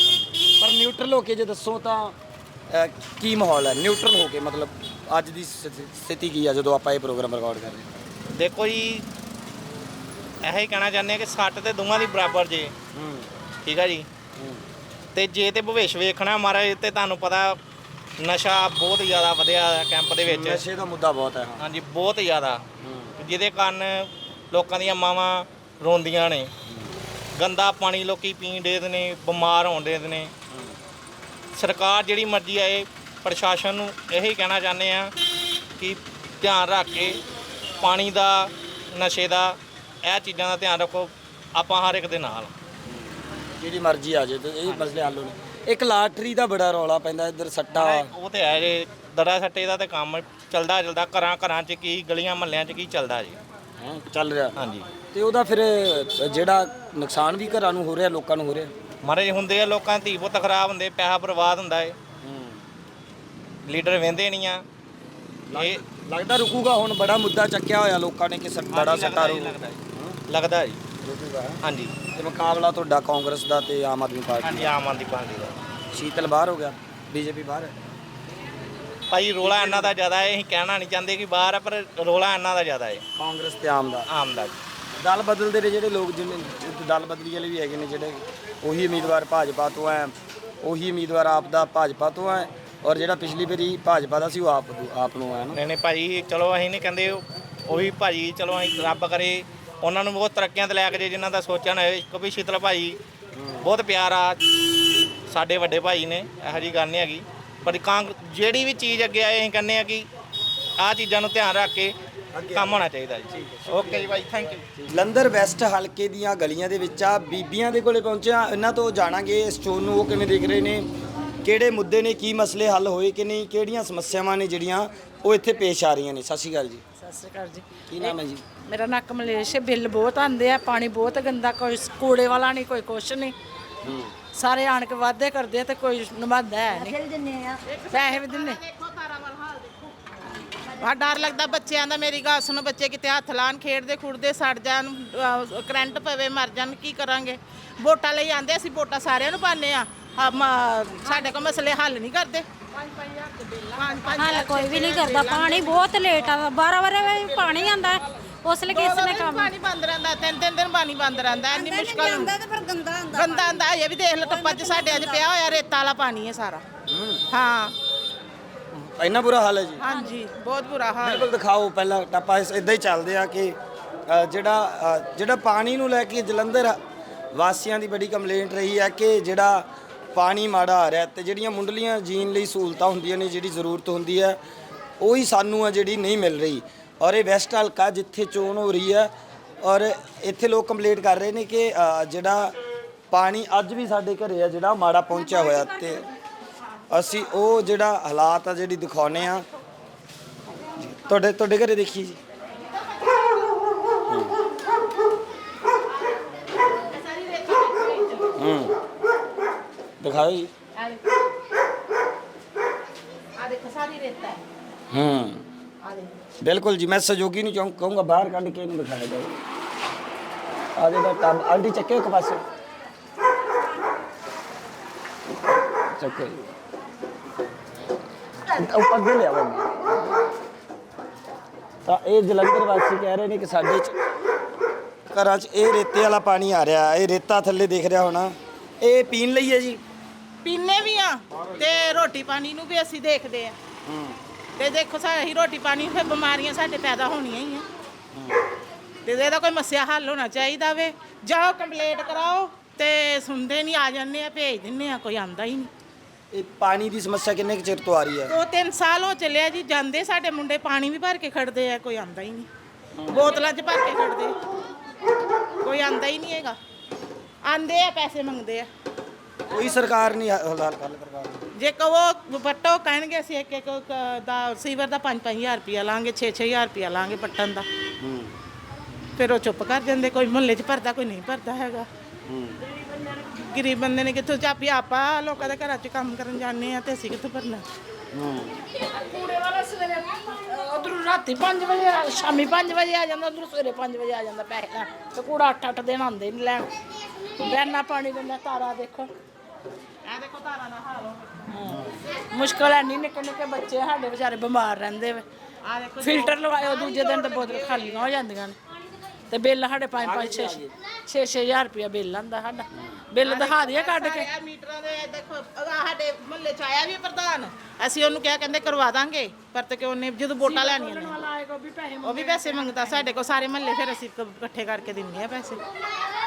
[SPEAKER 2] ਪਰ ਨਿਊਟਰਲ ਹੋ ਕੇ ਜੇ ਦੱਸੋ ਤਾਂ ਅਹ, ਕੀ ਮਾਹੌਲ ਹੈ? ਨਿਊਟਰਲ ਹੋ ਕੇ ਮਤਲਬ ਅੱਜ ਦੀ ਸਥਿ- ਸਥਿਤੀ ਕੀ ਹੈ ਜਦੋਂ ਆਪਾਂ ਇਹ ਪ੍ਰੋਗਰਾਮ ਰਿਕਾਰਡ ਕਰ ਰਹੇ ਹਾਂ?
[SPEAKER 8] ਦੇਖੋ ਜੀ ਇਹੋ ਹੀ ਕਹਿਣਾ ਚਾਹੁੰਦੇ ਆ ਕਿ ਸੱਟ ਤੇ ਦੋਵਾਂ ਦੀ ਬਰਾਬਰ ਜੇ।
[SPEAKER 2] ਹੂੰ।
[SPEAKER 8] ਠੀਕ ਆ ਜੀ? ਤੇ ਜੇ ਤੇ ਭਵਿੱਖ ਵੇਖਣਾ ਮਹਾਰਾਜ ਤੇ ਤੁਹਾਨੂੰ ਪਤਾ ਨਸ਼ਾ ਬਹੁਤ ਜ਼ਿਆਦਾ ਵਧਿਆ ਹੈ ਕੈਂਪ ਦੇ ਵਿੱਚ।
[SPEAKER 2] ਨਸ਼ੇ ਦਾ ਮੁੱਦਾ ਬਹੁਤ ਹੈ ਹਾਂ।
[SPEAKER 8] ਹਾਂਜੀ ਬਹੁਤ ਜ਼ਿਆਦਾ। ਜਿਹਦੇ ਕਾਰਨ ਲੋਕਾਂ ਦੀਆਂ ਮਾਵਾਂ ਰੋਂਦੀਆਂ ਨੇ। ਗੰਦਾ ਪਾਣੀ ਲੋਕੀ ਪੀਣ ਦੇ ਨੇ ਬਿਮਾਰ ਹੋਣ ਦੇ ਨੇ ਸਰਕਾਰ ਜਿਹੜੀ ਮਰਜ਼ੀ ਆਏ ਪ੍ਰਸ਼ਾਸਨ ਨੂੰ ਇਹੀ ਕਹਿਣਾ ਚਾਹੁੰਦੇ ਆ ਕਿ ਧਿਆਨ ਰੱਖ ਕੇ ਪਾਣੀ ਦਾ ਨਸ਼ੇ ਦਾ ਇਹ ਚੀਜ਼ਾਂ ਦਾ ਧਿਆਨ ਰੱਖੋ ਆਪਾਂ ਹਰ ਇੱਕ ਦੇ ਨਾਲ
[SPEAKER 2] ਜਿਹੜੀ ਮਰਜ਼ੀ ਆ ਜਾਏ ਤੇ ਇਹ ਮਸਲੇ ਹੱਲ ਹੋਣੇ। ਇੱਕ ਲਾਟਰੀ ਦਾ ਬੜਾ ਰੌਲਾ ਪੈਂਦਾ ਇੱਧਰ ਸੱਟਾ।
[SPEAKER 8] ਉਹ ਤੇ ਹੈ ਜੇ ਦੜਾ ਸੱਟੇ ਦਾ ਤੇ ਕੰਮ ਚੱਲਦਾ ਚੱਲਦਾ ਘਰਾਂ ਘਰਾਂ 'ਚ ਕੀ ਗਲੀਆਂ ਮਹੱਲਿਆਂ 'ਚ ਕੀ ਚੱਲਦਾ ਜੀ।
[SPEAKER 2] ਚੱਲ ਰਿਹਾ।
[SPEAKER 8] ਹਾਂਜੀ।
[SPEAKER 2] ਤੇ ਉਹਦਾ ਫਿਰ ਜਿਹੜਾ ਨੁਕਸਾਨ ਵੀ ਘਰਾਂ ਨੂੰ ਹੋ ਰਿਹਾ ਲੋਕਾਂ ਨੂੰ ਹੋ ਰਿਹਾ?
[SPEAKER 8] ਮਹਾਰਾਜ ਹੁੰਦੇ ਆ ਲੋਕਾਂ ਦੀ ਧੀ ਪੁੱਤ ਖਰਾਬ ਹੁੰਦੇ ਪੈਸਾ ਬਰਬਾਦ ਹੁੰਦਾ ਏ। ਲੀਡਰ ਵਹਿੰਦੇ ਨਹੀਂ ਆ। ਇਹ
[SPEAKER 2] ਲੱਗਦਾ ਰੁਕੂਗਾ ਹੁਣ ਬੜਾ ਮੁੱਦਾ ਚੱਕਿਆ ਹੋਇਆ ਲੋਕਾਂ ਨੇ ਕਿ ਸੱਟ- ਬੜਾ ਸੱਟਾ
[SPEAKER 8] ਲੱਗਦਾ
[SPEAKER 2] ਰੂ
[SPEAKER 8] ਜੀ, ਲੱਗਦਾ ਜੀ। ਹਾਂਜੀ।
[SPEAKER 2] ਤੇ ਮੁਕਾਬਲਾ ਤੁਹਾਡਾ ਕਾਂਗਰਸ ਦਾ ਤੇ ਆਮ ਆਦਮੀ ਪਾਰਟੀ
[SPEAKER 8] ਹਾਂਜੀ ਆਮ ਆਦਮੀ ਪਾਰਟੀ ਦਾ।
[SPEAKER 2] ਸ਼ੀਤਲ ਬਾਹਰ ਹੋ ਗਿਆ? ਬੀਜੇਪੀ ਬਾਹਰ ਹੈ?
[SPEAKER 8] ਭਾਈ ਰੋਲਾ ਇਹਨਾਂ ਦਾ ਜ਼ਿਆਦਾ ਹੈ ਅਸੀਂ ਕਹਿਣਾ ਨਹੀਂ ਚਾਹੁੰਦੇ ਕਿ ਬਾਹਰ ਹੈ ਪਰ ਰੋਲਾ ਇਹਨਾਂ ਦਾ ਜ਼ਿਆਦਾ ਹੈ
[SPEAKER 2] ਕਾਂਗਰਸ ਤੇ ਆਮ ਦਾ?
[SPEAKER 8] ਆਮ ਦਾ ਜੀ।
[SPEAKER 2] ਦਲ ਬਦਲਦੇ ਨੇ ਜਿਹੜੇ ਲੋਕ ਜਿਵੇਂ ਦਲ ਬਦਲੀ ਵਾਲੇ ਵੀ ਹੈਗੇ ਨੇ ਜਿਹੜੇ, ਉਹੀ ਉਮੀਦਵਾਰ ਭਾਜਪਾ ਤੋਂ ਹੈ ਉਹੀ ਉਮੀਦਵਾਰ ਆਪ ਦਾ ਭਾਜਪਾ ਤੋਂ ਹੈ ਔਰ ਜਿਹੜਾ ਪਿਛਲੀ ਵਾਰੀ ਭਾਜਪਾ ਦਾ ਸੀ ਉਹ ਆਪ ਆਪ ਨੂੰ ਹੈ ਨਾ।
[SPEAKER 8] ਨਹੀਂ ਨਹੀਂ ਭਾਜੀ, ਚਲੋ ਅਸੀਂ ਨਹੀਂ ਕਹਿੰਦੇ, ਉਹੀ ਉਹ ਵੀ ਭਾਜੀ, ਚਲੋ ਅਸੀਂ ਰੱਬ ਕਰੇ, ਉਹਨਾਂ ਨੂੰ ਬਹੁਤ ਤਰੱਕੀਆਂ ਤੇ ਲੈ ਕੇ ਜੇ ਜਿਨ੍ਹਾਂ ਦਾ ਸੋਚਿਆ ਨਾ ਹੋਵੇ ਕਵੀ ਸ਼ੀਤਲ ਭਾਜੀ ਬਹੁਤ ਪਿਆਰ ਆ, ਸਾਡੇ ਵੱਡੇ ਭਾਈ ਨੇ, ਇਹੋ ਜਿਹੀ ਗੱਲ ਨਹੀਂ ਹੈਗੀ। ਪਰ ਕਾਂਗ, ਜਿਹੜੀ ਵੀ ਚੀਜ਼ ਅੱਗੇ ਆਏ, ਅਸੀਂ ਕਹਿੰਦੇ ਆ ਕਿ ਆਹ ਚੀਜ਼ਾਂ ਨੂੰ ਧਿਆਨ ਰੱਖ ਕੇ ਕੰਮ ਹੋਣਾ ਚਾਹੀਦਾ ਜੀ। ਓਕੇ ਜੀ ਭਾਈ ਥੈਂਕ ਯੂ
[SPEAKER 2] ਜਲੰਧਰ ਵੈਸਟ ਹਲਕੇ ਦੀਆਂ ਗਲੀਆਂ ਦੇ ਵਿੱਚ ਆ ਬੀਬੀਆਂ ਦੇ ਕੋਲੇ ਪਹੁੰਚਿਆ। ਇਹਨਾਂ ਤੋਂ ਜਾਣਾਂਗੇ ਇਸ ਚੋਣ ਨੂੰ ਉਹ ਕਿਵੇਂ ਦੇਖ ਰਹੇ ਨੇ ਕਿਹੜੇ ਮੁੱਦੇ ਨੇ ਕੀ ਮਸਲੇ ਹੱਲ ਹੋਏ ਕਿ ਨਹੀਂ ਕਿਹੜੀਆਂ ਸਮੱਸਿਆਵਾਂ ਨੇ ਜਿਹੜੀਆਂ ਉਹ ਇੱਥੇ ਪੇਸ਼ ਆ ਰਹੀਆਂ ਨੇ। ਸਤਿ ਸ਼੍ਰੀ ਅਕਾਲ ਜੀ।
[SPEAKER 1] ਸਤਿ ਸ਼੍ਰੀ ਅਕਾਲ ਜੀ।
[SPEAKER 2] ਕੀ ਨਾਮ ਹੈ ਜੀ?
[SPEAKER 1] ਮੇਰਾ ਨਾਂ ਕਮਲੇਸ਼ ਹੈ। ਬਿੱਲ ਬਹੁਤ ਆਉਂਦੇ ਆ ਪਾਣੀ ਬਹੁਤ ਗੰਦਾ ਕੋਈ ਕੂੜੇ ਵਾਲਾ ਨਹੀਂ ਕੋਈ ਕੁਛ ਨਹੀਂ। ਸਾਰੇ ਆਣ ਕੇ ਵਾਅਦੇ ਕਰਦੇ ਆ ਤੇ ਕੋਈ ਨਿਭਾਉਂਦਾ ਹੈ ਨਹੀਂ। ਪੈਸੇ ਵੀ ਦਿੰਨੇ।
[SPEAKER 12] ਆ ਡਰ ਲੱਗਦਾ ਬੱਚਿਆਂ ਦਾ ਮੇਰੀ ਗੱਲ ਸੁਣੋ ਬੱਚੇ ਕਿਤੇ ਹੱਥ ਲਾਣ ਖੇਡਦੇ ਖੁੜਦੇ ਸੜ ਜਾਣ ਕਰੰਟ ਪਵੇ ਮਰ ਜਾਣ ਕੀ ਕਰਾਂਗੇ? ਵੋਟਾਂ ਲਈ ਆਂਦੇ ਅਸੀਂ ਵੋਟਾਂ ਸਾਰਿਆਂ ਨੂੰ ਪਾਉਂਦੇ ਆ ਸਾਡੇ ਕੋਲ ਮਸਲੇ ਹੱਲ ਨਹੀਂ ਕਰਦੇ।
[SPEAKER 9] ਹਾਲ ਕੋਈ ਵੀ ਨਹੀਂ ਕਰਦਾ ਪਾਣੀ ਬਹੁਤ ਲੇਟ ਆ 12 ਵਜੇ ਪਾਣੀ ਆਂਦਾ ਉਸ ਲਈ ਕਿਸ ਨੇ ਕੰਮ
[SPEAKER 12] ਪਾਣੀ ਬੰਦ ਰਹਿੰਦਾ ਤਿੰਨ ਤਿੰਨ ਦਿਨ ਪਾਣੀ ਬੰਦ ਰਹਿੰਦਾ ਇੰਨੀ ਮੁਸ਼ਕਲ ਹੁੰਦਾ। ਤੇ ਫਿਰ ਗੰਦਾ ਹੁੰਦਾ ਗੰਦਾ ਆਂਦਾ ਇਹ ਵੀ ਦੇਖ ਲਓ ਟੱਪਾ ਚ ਸਾਡੇ ਅੱਜ ਪਿਆ ਹੋਇਆ ਰੇਤਾ ਵਾਲਾ ਪਾਣੀ ਹੈ ਸਾਰਾ। ਹਾਂ।
[SPEAKER 2] ਇੰਨਾ ਬੁਰਾ ਹਾਲ ਹੈ ਜੀ?
[SPEAKER 12] ਹਾਂਜੀ ਬਹੁਤ ਬੁਰਾ ਹਾਲ।
[SPEAKER 2] ਬਿਲਕੁਲ ਦਿਖਾਓ ਪਹਿਲਾਂ ਆਪਾਂ ਇਦਾਂ ਹੀ ਚੱਲਦੇ ਆ ਕਿ ਅ, ਜਿਹੜਾ ਅ, ਜਿਹੜਾ ਪਾਣੀ ਨੂੰ ਲੈ ਕੇ ਜਲੰਧਰ ਵਾਸੀਆਂ ਦੀ ਬੜੀ ਕੰਪਲੇਂਟ ਰਹੀ ਹੈ ਕਿ ਜਿਹੜਾ ਪਾਣੀ ਮਾੜਾ ਆ ਰਿਹਾ ਤੇ ਜਿਹੜੀਆਂ ਮੁੰਡਲੀਆਂ ਜੀਣ ਲਈ ਸਹੂਲਤਾਂ ਹੁੰਦੀਆਂ ਨੇ ਜਿਹੜੀ ਜ਼ਰੂਰਤ ਹੁੰਦੀ ਹੈ ਉਹੀ ਸਾਨੂੰ ਆ ਜਿਹੜੀ ਨਹੀਂ ਮਿਲ ਰਹੀ। ਔਰ ਇਹ ਵੈਸਟ ਹਲਕਾ ਜਿੱਥੇ ਚੋਣ ਹੋ ਰਹੀ ਹੈ ਔਰ ਇੱਥੇ ਲੋਕ ਕੰਪਲੇਂਟ ਕਰ ਰਹੇ ਨੇ ਕਿ ਅ, ਜਿਹੜਾ ਪਾਣੀ ਅੱਜ ਵੀ ਸਾਡੇ ਘਰੇ ਆ ਜਿਹੜਾ ਮਾੜਾ ਪਹੁੰਚਿਆ ਹੋਇਆ ਤੇ ਅਸੀਂ ਉਹ ਜਿਹੜਾ ਹਾਲਾਤ ਆ ਜਿਹੜੀ ਦਿਖਾਉਨੇ ਆ, ਤੁਹਾਡੇ ਤੁਹਾਡੇ ਘਰੇ ਦੇਖੀ ਜੀ। ਹੂੰ। ਦਿਖਾਓ ਜੀ।
[SPEAKER 12] ਆ ਹੂੰ।
[SPEAKER 2] ਬਿਲਕੁਲ ਜੀ, ਮੈਂ ਸਹਿਯੋਗੀ ਨੂੰ ਚਾਹੂੰ ਕਹੂੰਗਾ ਬਾਹਰ ਕੱਢ ਕੇ ਇਹਨੂੰ ਦਿਖਾਇਆ ਜਾਓ ਆ ਜਿਹੜਾ ਕੰਮ ਆਂਟੀ ਚੱਕੇ ਇੱਕ ਪਾਸੇ। ਚੱਕੇ ਉਹ ਅੱਗੇ ਲਿਆਵਾਂ ਤਾਂ ਇਹ ਜਲੰਧਰ ਵਾਸੀ ਕਹਿ ਰਹੇ ਨੇ ਕਿ ਸਾਡੇ ਚ ਘਰਾਂ 'ਚ ਇਹ ਰੇਤੇ ਵਾਲਾ ਪਾਣੀ ਆ ਰਿਹਾ ਇਹ ਰੇਤਾ ਥੱਲੇ ਦਿਖ ਰਿਹਾ ਹੋਣਾ। ਇਹ ਪੀਣ ਲਈ ਹੈ ਜੀ।
[SPEAKER 12] ਪੀਨੇ ਵੀ ਆ ਤੇ ਰੋਟੀ ਪਾਣੀ ਨੂੰ ਵੀ ਅਸੀਂ ਦੇਖਦੇ ਆ। ਤੇ ਦੇਖੋ ਸਾਡੀ ਰੋਟੀ ਪਾਣੀ ਫਿਰ ਬਿਮਾਰੀਆਂ ਸਾਡੇ ਪੈਦਾ ਹੋਣੀਆਂ ਹੀ ਆ। ਤੇ ਇਹਦਾ ਕੋਈ ਮਸਿਆ ਹੱਲ ਹੋਣਾ ਚਾਹੀਦਾ ਵੇ। ਜਾਓ ਕੰਪਲੇਂਟ ਕਰਾਓ ਤੇ ਸੁਣਦੇ ਨਹੀਂ ਆ ਜਾਂਦੇ ਆ ਭੇਜ ਦਿੰਨੇ ਆ ਕੋਈ ਆਂਦਾ ਹੀ ਨਹੀਂ
[SPEAKER 2] ਇਹ ਪਾਣੀ ਦੀ ਸਮੱਸਿਆ ਕਿੰਨੇ ਕੁ ਚਿਰ ਤੋਂ ਆ ਰਹੀ ਹੈ?
[SPEAKER 12] ਦੋ ਤਿੰਨ ਸਾਲ ਹੋ ਚੱਲਿਆ ਜੀ ਜਾਂਦੇ ਸਾਡੇ ਮੁੰਡੇ ਪਾਣੀ ਵੀ ਭਰ ਕੇ ਖੜਦੇ ਆ ਕੋਈ ਆਂਦਾ ਹੀ ਨਹੀਂ। ਬੋਤਲਾਂ 'ਚ ਭਰ ਕੇ ਖੜਦੇ ਕੋਈ ਆਂਦਾ ਹੀ ਨਹੀਂ ਹੈਗਾ। ਆਂਦੇ ਆ ਪੈਸੇ ਮੰਗਦੇ ਆ।
[SPEAKER 2] ਕੋਈ ਸਰਕਾਰ ਨਹੀਂ ਹੱਲ ਹੱਲ ਕਰਵਾ ਰਹੀ
[SPEAKER 12] ਜੇ ਕਹੋ ਪੱਟੋ ਕਹਿਣਗੇ ਅਸੀਂ ਇੱਕ ਇੱਕ ਕ- ਦਾ ਸੀਵਰ ਦਾ 5-5000 ਰੁਪਿਆ ਲਾਂਗੇ 6-6000 ਰੁਪਿਆ ਲਾਂਗੇ ਪੱਟਣ ਦਾ। ਫਿਰ ਉਹ ਚੁੱਪ ਕਰ ਜਾਂਦੇ ਕੋਈ ਮੁਹੱਲੇ 'ਚ ਭਰਦਾ ਕੋਈ ਨਹੀਂ ਭਰਦਾ ਹੈਗਾ। ਗਰੀਬ ਬੰਦੇ ਨੇ ਕਿੱਥੋਂ ਚਾਪੀ ਆਪਾਂ ਲੋਕਾਂ ਦੇ ਘਰਾਂ 'ਚ ਕੰਮ ਕਰਨ ਜਾਂਦੇ ਆ ਤੇ ਅਸੀਂ ਕਿੱਥੋਂ ਭਰਨਾ?
[SPEAKER 1] ਕੂੜੇ ਵਾਲਾ ਸਵੇਰੇ ਉਧਰ ਰਾਤੀ 5 ਵਜੇ ਆ- ਸ਼ਾਮੀ 5 ਵਜੇ ਆ ਜਾਂਦਾ ਉਧਰ ਸਵੇਰੇ 5 ਵਜੇ ਆ ਜਾਂਦਾ ਪੈਸੇ। ਲੈਣ ਤੇ ਕੂੜਾ 8-8 ਦਿਨ ਆਉਂਦੇ ਨਹੀਂ ਲੈਣ। ਬੈਨਾ ਪਾਣੀ ਦਿੰਦਾ ਤਾਰਾ ਦੇਖੋ।
[SPEAKER 12] ਇਹ ਦੇਖੋ ਤਾਰਾਂ ਦਾ ਹਾਲ।
[SPEAKER 1] ਮੁਸ਼ਕਲ ਹੈ ਨਹੀਂ ਨਿੱਕੇ ਨਿੱਕੇ ਬੱਚੇ ਸਾਡੇ ਵਿਚਾਰੇ ਬਿਮਾਰ ਰਹਿੰਦੇ ਵੇ।
[SPEAKER 12] ਆ ਦੇਖੋ
[SPEAKER 1] ਫਿਲਟਰ ਲਵਾਇਓ ਦੂਜੇ ਦਿਨ ਤੇ ਬੋਤਲ ਖਾਲੀਆਂ ਹੋ ਜਾਂਦੀਆਂ ਨੇ। ਤੇ ਬਿੱਲ ਸਾਡੇ 5-5 6 6000 ਰੁਪਇਆ ਬਿੱਲ ਆਂਦਾ ਸਾਡਾ। ਬਿੱਲ ਦਿਖਾ ਦਈਏ ਕੱਢ ਕੇ।
[SPEAKER 12] ਸਾਰੇ ਆਹ ਮੀਟਰਾਂ ਦੇ ਦੇਖੋ ਆਹ ਸਾਡੇ ਮੁਹੱਲੇ 'ਚ ਆਇਆ ਵੀ ਪ੍ਰਧਾਨ। ਅਸੀਂ ਉਹਨੂੰ ਕਿਹਾ ਕਹਿੰਦੇ ਕਰਵਾ ਦਾਂਗੇ ਪਰ ਤੇ ਕਿ ਉਹਨੇ ਜਦੋਂ ਵੋਟਾਂ ਲੈਣੀਆਂ ਨੇ।
[SPEAKER 1] ਵਾਲਾ ਆਏਗਾ ਵੀ ਪੈਸੇ
[SPEAKER 12] ਉਹ ਵੀ ਪੈਸੇ ਮੰਗਦਾ ਸਾਡੇ ਕੋਲ ਸਾਰੇ ਮਹੱਲੇ ਫਿਰ ਅਸੀਂ ਕ- ਇਕੱਠੇ ਕਰਕੇ ਦਿੰਦੇ ਆ ਪੈਸੇ।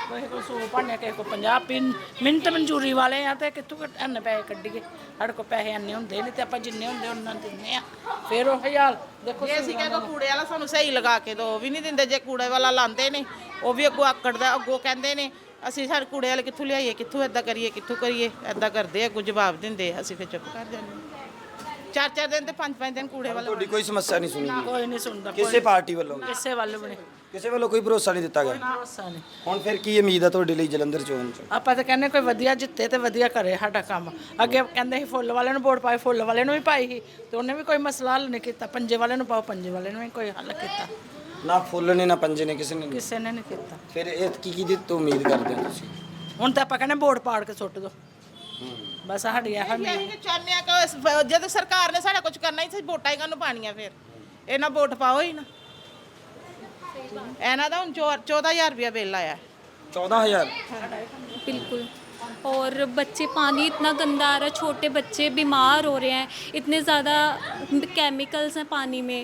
[SPEAKER 1] ਕੋਈ ਕੋ ਸੌ ਭਾਣੇ ਕਿਸੇ ਕੋ 50 ਪਿੰਨ ਮਿੰਟ ਮਨਜ਼ੂਰੀ ਵਾਲੇ ਆ ਤੇ ਕਿੱਥੋਂ ਕੱਢ- ਇੰਨੇ ਪੈਸੇ ਕੱਢੀਏ? ਸਾਡੇ ਕੋ ਪੈਸੇ ਇੰਨੇ ਹੁੰਦੇ ਨਹੀਂ ਤੇ ਆਪਾਂ ਜਿੰਨੇ ਹੁੰਦੇ ਉਹਨਾਂ ਦਿੰਨੇ ਆ। ਫਿਰ ਉਹ ਹਜ਼ਾਰ ਦੇਖੋ
[SPEAKER 12] ਜੇ ਅਸੀਂ ਕਹਿੰਦੇ ਕੂੜੇ ਵਾਲਾ ਸਾਨੂੰ ਸਹੀ ਲਗਾ ਕੇ ਦੋ ਉਹ ਵੀ ਨਹੀਂ ਦਿੰਦੇ ਜੇ ਕੂੜੇ ਵਾਲਾ ਲਾਉਂਦੇ ਨੇ ਉਹ ਵੀ ਅੱਗੋਂ ਆਕੜਦਾ ਅੱਗੋਂ ਕਹਿੰਦੇ ਨੇ ਅਸੀਂ ਸਾਡੇ ਕੂੜੇ ਵਾਲੇ ਕਿੱਥੋਂ ਲਿਆਈਏ ਕਿੱਥੋਂ ਐਦਾਂ ਕਰੀਏ ਕਿੱਥੋਂ ਕਰੀਏ ਐਦਾਂ ਕਰਦੇ ਆ ਕੋਈ ਜਵਾਬ ਦਿੰਦੇ ਆ, ਅਸੀਂ ਫਿਰ ਚੁੱਪ ਕਰ ਜਾਂਦੇ ਹਾਂ। ਚਾਰ ਚਾਰ ਦਿਨ ਤੇ ਪੰਜ ਪੰਜ ਦਿਨ ਕੂੜੇ ਵਾਲੇ
[SPEAKER 2] ਤੁਹਾਡੀ ਕੋਈ ਸਮੱਸਿਆ ਨਹੀਂ ਸੁਣੀ। ਗਈ
[SPEAKER 1] ਕੋਈ ਨਹੀਂ ਸੁਣਦਾ
[SPEAKER 2] ਕਿਸੇ ਪਾਰਟੀ ਵੱਲੋਂ?
[SPEAKER 1] ਕਿਸੇ ਵੱਲ ਵੀ ਨਹੀਂ।
[SPEAKER 2] ਕਿਸੇ ਵੱਲੋਂ ਕੋਈ ਭਰੋਸਾ ਨਹੀਂ ਦਿੱਤਾ ਗਿਆ?
[SPEAKER 1] ਭਰੋਸਾ ਨਹੀਂ।
[SPEAKER 2] ਹੁਣ ਫਿਰ ਕੀ ਉਮੀਦ ਹੈ ਤੁਹਾਡੇ ਲਈ ਜਲੰਧਰ ਚੋਣ ਚ?
[SPEAKER 1] ਆਪਾਂ ਤਾਂ ਕਹਿੰਦੇ ਕੋਈ ਵਧੀਆ ਜਿੱਤੇ ਤੇ ਵਧੀਆ ਕਰੇ ਸਾਡਾ ਕੰਮ। ਅੱਗੇ ਕਹਿੰਦੇ ਸੀ ਫੁੱਲ ਵਾਲੇ ਨੂੰ ਵੋਟ ਪਾਏ ਫੁੱਲ ਵਾਲੇ ਨੂੰ ਵੀ ਪਾਈ ਸੀ। ਤੇ ਉਹਨੇ ਵੀ ਕੋਈ ਮਸਲਾ ਹੱਲ ਨਹੀਂ ਕੀਤਾ। ਪੰਜੇ ਵਾਲੇ ਨੂੰ ਪਾਓ ਪੰਜੇ ਵਾਲੇ ਨੂੰ ਵੀ ਕੋਈ ਹੱਲ ਕੀਤਾ।
[SPEAKER 2] ਨਾ ਫੁੱਲ ਨੇ ਨਾ ਪੰਜੇ ਨੇ ਕਿਸੇ ਨੇ ਨਹੀਂ।
[SPEAKER 1] ਕਿਸੇ ਨੇ ਨਹੀਂ ਕੀਤਾ।
[SPEAKER 2] ਫਿਰ ਇਹ ਕੀ ਕੀ ਦੀ ਤੋਂ ਉਮੀਦ ਕਰਦੇ ਹੋ ਤੁਸੀਂ?
[SPEAKER 1] ਹੁਣ ਤਾਂ ਆਪਾਂ ਕਹਿੰਦੇ ਵੋਟ ਪਾੜ ਕੇ ਸੁੱਟ ਦੋ ਬਸ ਸਾਡੀ ਇਹ
[SPEAKER 12] ਅਸੀਂ ਇਹ ਚਾਹੁੰਦੇ ਆ ਕਿ ਇਸ- ਜਦ ਸਰਕਾਰ ਨੇ ਸਾਡਾ ਕੁਝ ਕਰਨਾ ਹੀ ਸੀ ਵੋਟਾਂ ਹੀ ਕਾਹਨੂੰ ਪਾਣੀਆਂ ਫਿਰ ਇਹਨਾਂ ਵੋਟ ਪਾਓ ਹੀ ਨਾ ਇਹਨਾਂ ਦਾ ਹੁਣ 14000 ਰੁਪਇਆ ਬਿੱਲ ਆਇਆ
[SPEAKER 2] 14000
[SPEAKER 9] बिल्कुल और बच्चे पानी इतना गंदा आ रहा है छोटे बच्चे बीमार हो रहे हैं इतने ज़्यादा केमिकल्स हैं पानी में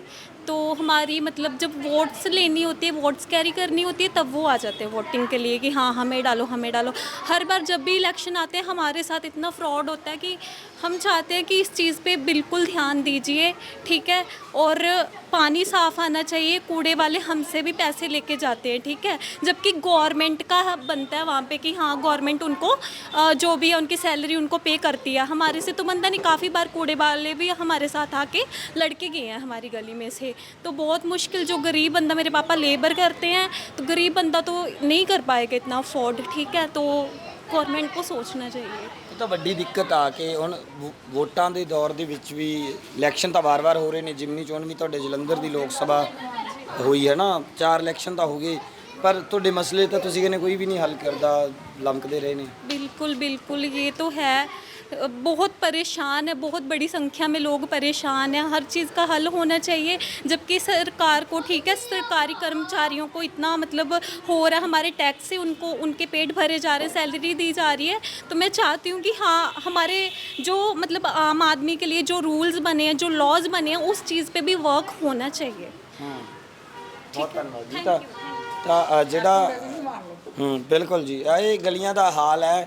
[SPEAKER 9] तो हमारी मतलब जब वोट्स लेनी होती है वोट्स कैरी करनी होती है तब वो आ जाते हैं वोटिंग के लिए कि हाँ हमें डालो हमें डालो हर बार जब भी इलेक्शन आते हैं हमारे साथ इतना फ्रॉड होता है कि हम चाहते हैं कि इस चीज़ पे बिल्कुल ध्यान दीजिए ठीक है और पानी साफ़ आना चाहिए, कूड़े वाले हमसे भी पैसे लेके जाते हैं, ठीक है? जबकि गवर्नमेंट का बनता है वहाँ पे कि हाँ गवर्नमेंट उनको जो भी है, उनकी सैलरी उनको पे करती है। हमारे से तो बनता नहीं, काफ़ी बार कूड़े वाले भी हमारे साथ आके लड़के गए हैं हमारी गली में से। तो बहुत मुश्किल, जो गरीब बंदा, मेरे पापा लेबर करते हैं तो गरीब बंदा तो नहीं कर पाएगा इतना अफोर्ड, ठीक है? तो गवर्नमेंट को सोचना चाहिए।
[SPEAKER 2] ਤਾਂ ਵੱਡੀ ਦਿੱਕਤ ਆ ਕਿ ਹੁਣ ਵੋ- ਵੋਟਾਂ ਦੇ ਦੌਰ ਦੇ ਵਿੱਚ ਵੀ ਇਲੈਕਸ਼ਨ ਤਾਂ ਵਾਰ-ਵਾਰ ਹੋ ਰਹੇ ਨੇ ਜਿਮਨੀ ਚੋਣ ਵੀ ਤੁਹਾਡੇ ਜਲੰਧਰ ਦੀ ਲੋਕ ਸਭਾ ਹੋਈ ਹੈ ਨਾ ਚਾਰ ਇਲੈਕਸ਼ਨ ਤਾਂ ਹੋ ਗਏ ਪਰ ਤੁਹਾਡੇ ਮਸਲੇ ਤਾਂ ਤੁਸੀਂ ਕਹਿੰਦੇ ਕੋਈ ਵੀ ਨਹੀਂ ਹੱਲ ਕਰਦਾ ਲੰਕਦੇ ਰਹੇ ਨੇ
[SPEAKER 9] बिल्कुल बिल्कुल ये तो है अ, बहुत परेशान है बहुत बड़ी संख्या में लोग परेशान हैं हर चीज़ का हल होना चाहिए जबकि सरकार को ठीक है सरकारी कर्मचारियों को इतना मतलब हो रहा है हमारे टैक्स से उनको उनके पेट भरे जा रहे हैं सैलरी दी जा रही है तो मैं चाहती हूँ कि हाँ हमारे जो मतलब आम आदमी के लिए जो रूल्स बने हैं जो लॉज बने हैं उस चीज़ पे भी वर्क होना चाहिए
[SPEAKER 2] ਬਹੁਤ ਧੰਨਵਾਦ ਜੀ ਤਾਂ ਤਾਂ ਅ, ਜਿਹੜਾ ਹੂੰ ਬਿਲਕੁਲ ਜੀ ਆ ਇਹ ਗਲੀਆਂ ਦਾ ਹਾਲ ਹੈ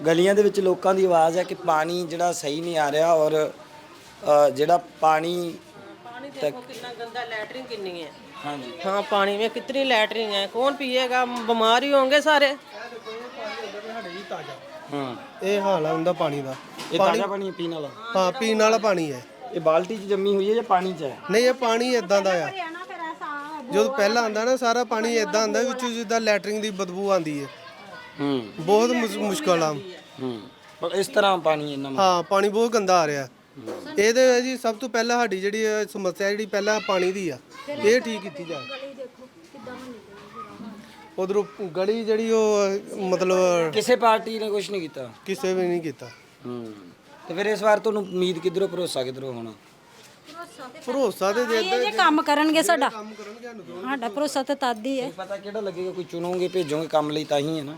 [SPEAKER 2] ਗਲੀਆਂ ਦੇ ਵਿੱਚ ਲੋਕਾਂ ਦੀ ਆਵਾਜ਼ ਹੈ ਕਿ ਪਾਣੀ ਜਿਹੜਾ ਸਹੀ ਨਹੀਂ ਆ ਰਿਹਾ ਔਰ ਅ, ਜਿਹੜਾ ਪਾਣੀ ਤੱਕ
[SPEAKER 13] कितना गंदा लैटरिन कितनी है
[SPEAKER 2] ਹਾਂਜੀ
[SPEAKER 13] हाँ पानी में कितनी लैटरिन है कौन पिएगा बीमार ही होंगे सारे
[SPEAKER 2] ਹਾਂ
[SPEAKER 4] ਇਹ ਹਾਲ ਆ ਉਹਦਾ ਪਾਣੀ ਦਾ
[SPEAKER 2] ਇਹ ਤਾਜ਼ਾ ਪਾਣੀ ਹੈ ਪੀਣ ਵਾਲਾ
[SPEAKER 4] ਹਾਂ ਪੀਣ ਵਾਲਾ ਪਾਣੀ ਹੈ
[SPEAKER 2] ਇਹ ਬਾਲਟੀ 'ਚ ਜੰਮੀ ਹੋਈ ਹੈ ਜਾਂ ਪਾਣੀ 'ਚ ਹੈ
[SPEAKER 4] ਨਹੀਂ ਇਹ ਪਾਣੀ ਇਦਾਂ ਦਾ ਆ ਜਦੋਂ ਪਹਿਲਾਂ ਆਂਦਾ ਨਾ ਸਾਰਾ ਪਾਣੀ ਇਦਾਂ ਆਂਦਾ ਵਿੱਚੋਂ ਜਿੱਦਾਂ ਲੈਟਰਿੰਗ ਦੀ ਬਦਬੂ ਆਂਦੀ ਹੈ
[SPEAKER 2] ਹੂੰ।
[SPEAKER 4] ਬਹੁਤ ਮੁਸ- ਮੁਸ਼ਕਲ ਆ।
[SPEAKER 2] ਹੂੰ। ਪਰ ਇਸ ਤਰ੍ਹਾਂ ਪਾਣੀ ਇੰਨਾ
[SPEAKER 4] ਹਾਂ ਪਾਣੀ ਬਹੁਤ ਗੰਦਾ ਆ ਰਿਹਾ। ਇਹਦੇ ਜੀ ਸਭ ਤੋਂ ਪਹਿਲਾਂ ਸਾਡੀ ਜਿਹੜੀ ਇਹ ਸਮੱਸਿਆ ਜਿਹੜੀ ਪਹਿਲਾਂ ਪਾਣੀ ਦੀ ਆ ਇਹ ਠੀਕ ਕੀਤੀ ਜਾਵੇ ਉਧਰੋਂ ਗਲੀ ਜਿਹੜੀ ਉਹ ਮਤਲਬ
[SPEAKER 2] ਕਿਸੇ ਪਾਰਟੀ ਨੇ ਕੁਝ ਨਹੀਂ ਕੀਤਾ।
[SPEAKER 4] ਕਿਸੇ ਵੀ ਨਹੀਂ ਕੀਤਾ।
[SPEAKER 2] ਹੂੰ। ਤੇ ਫਿਰ ਇਸ ਵਾਰ ਤੁਹਾਨੂੰ ਉਮੀਦ ਕਿੱਧਰੋਂ ਭਰੋਸਾ ਕਿੱਧਰੋਂ ਹੋਣਾ?
[SPEAKER 4] ਭਰੋਸਾ ਤੇ ਦੇ
[SPEAKER 14] ਇਹ ਜੇ ਕੰਮ ਕਰਨਗੇ ਸਾਡਾ। ਸਾਡਾ ਭਰੋਸਾ ਤਾਂ ਤਦ ਹੀ
[SPEAKER 2] ਪਤਾ ਕਿਹੜਾ ਲੱਗੇਗਾ ਕੋਈ ਚੁਣੋਗੇ ਭੇਜੋਗੇ ਕੰਮ ਲਈ ਤਾਂ ਹੀ ਹੈ ਨਾ।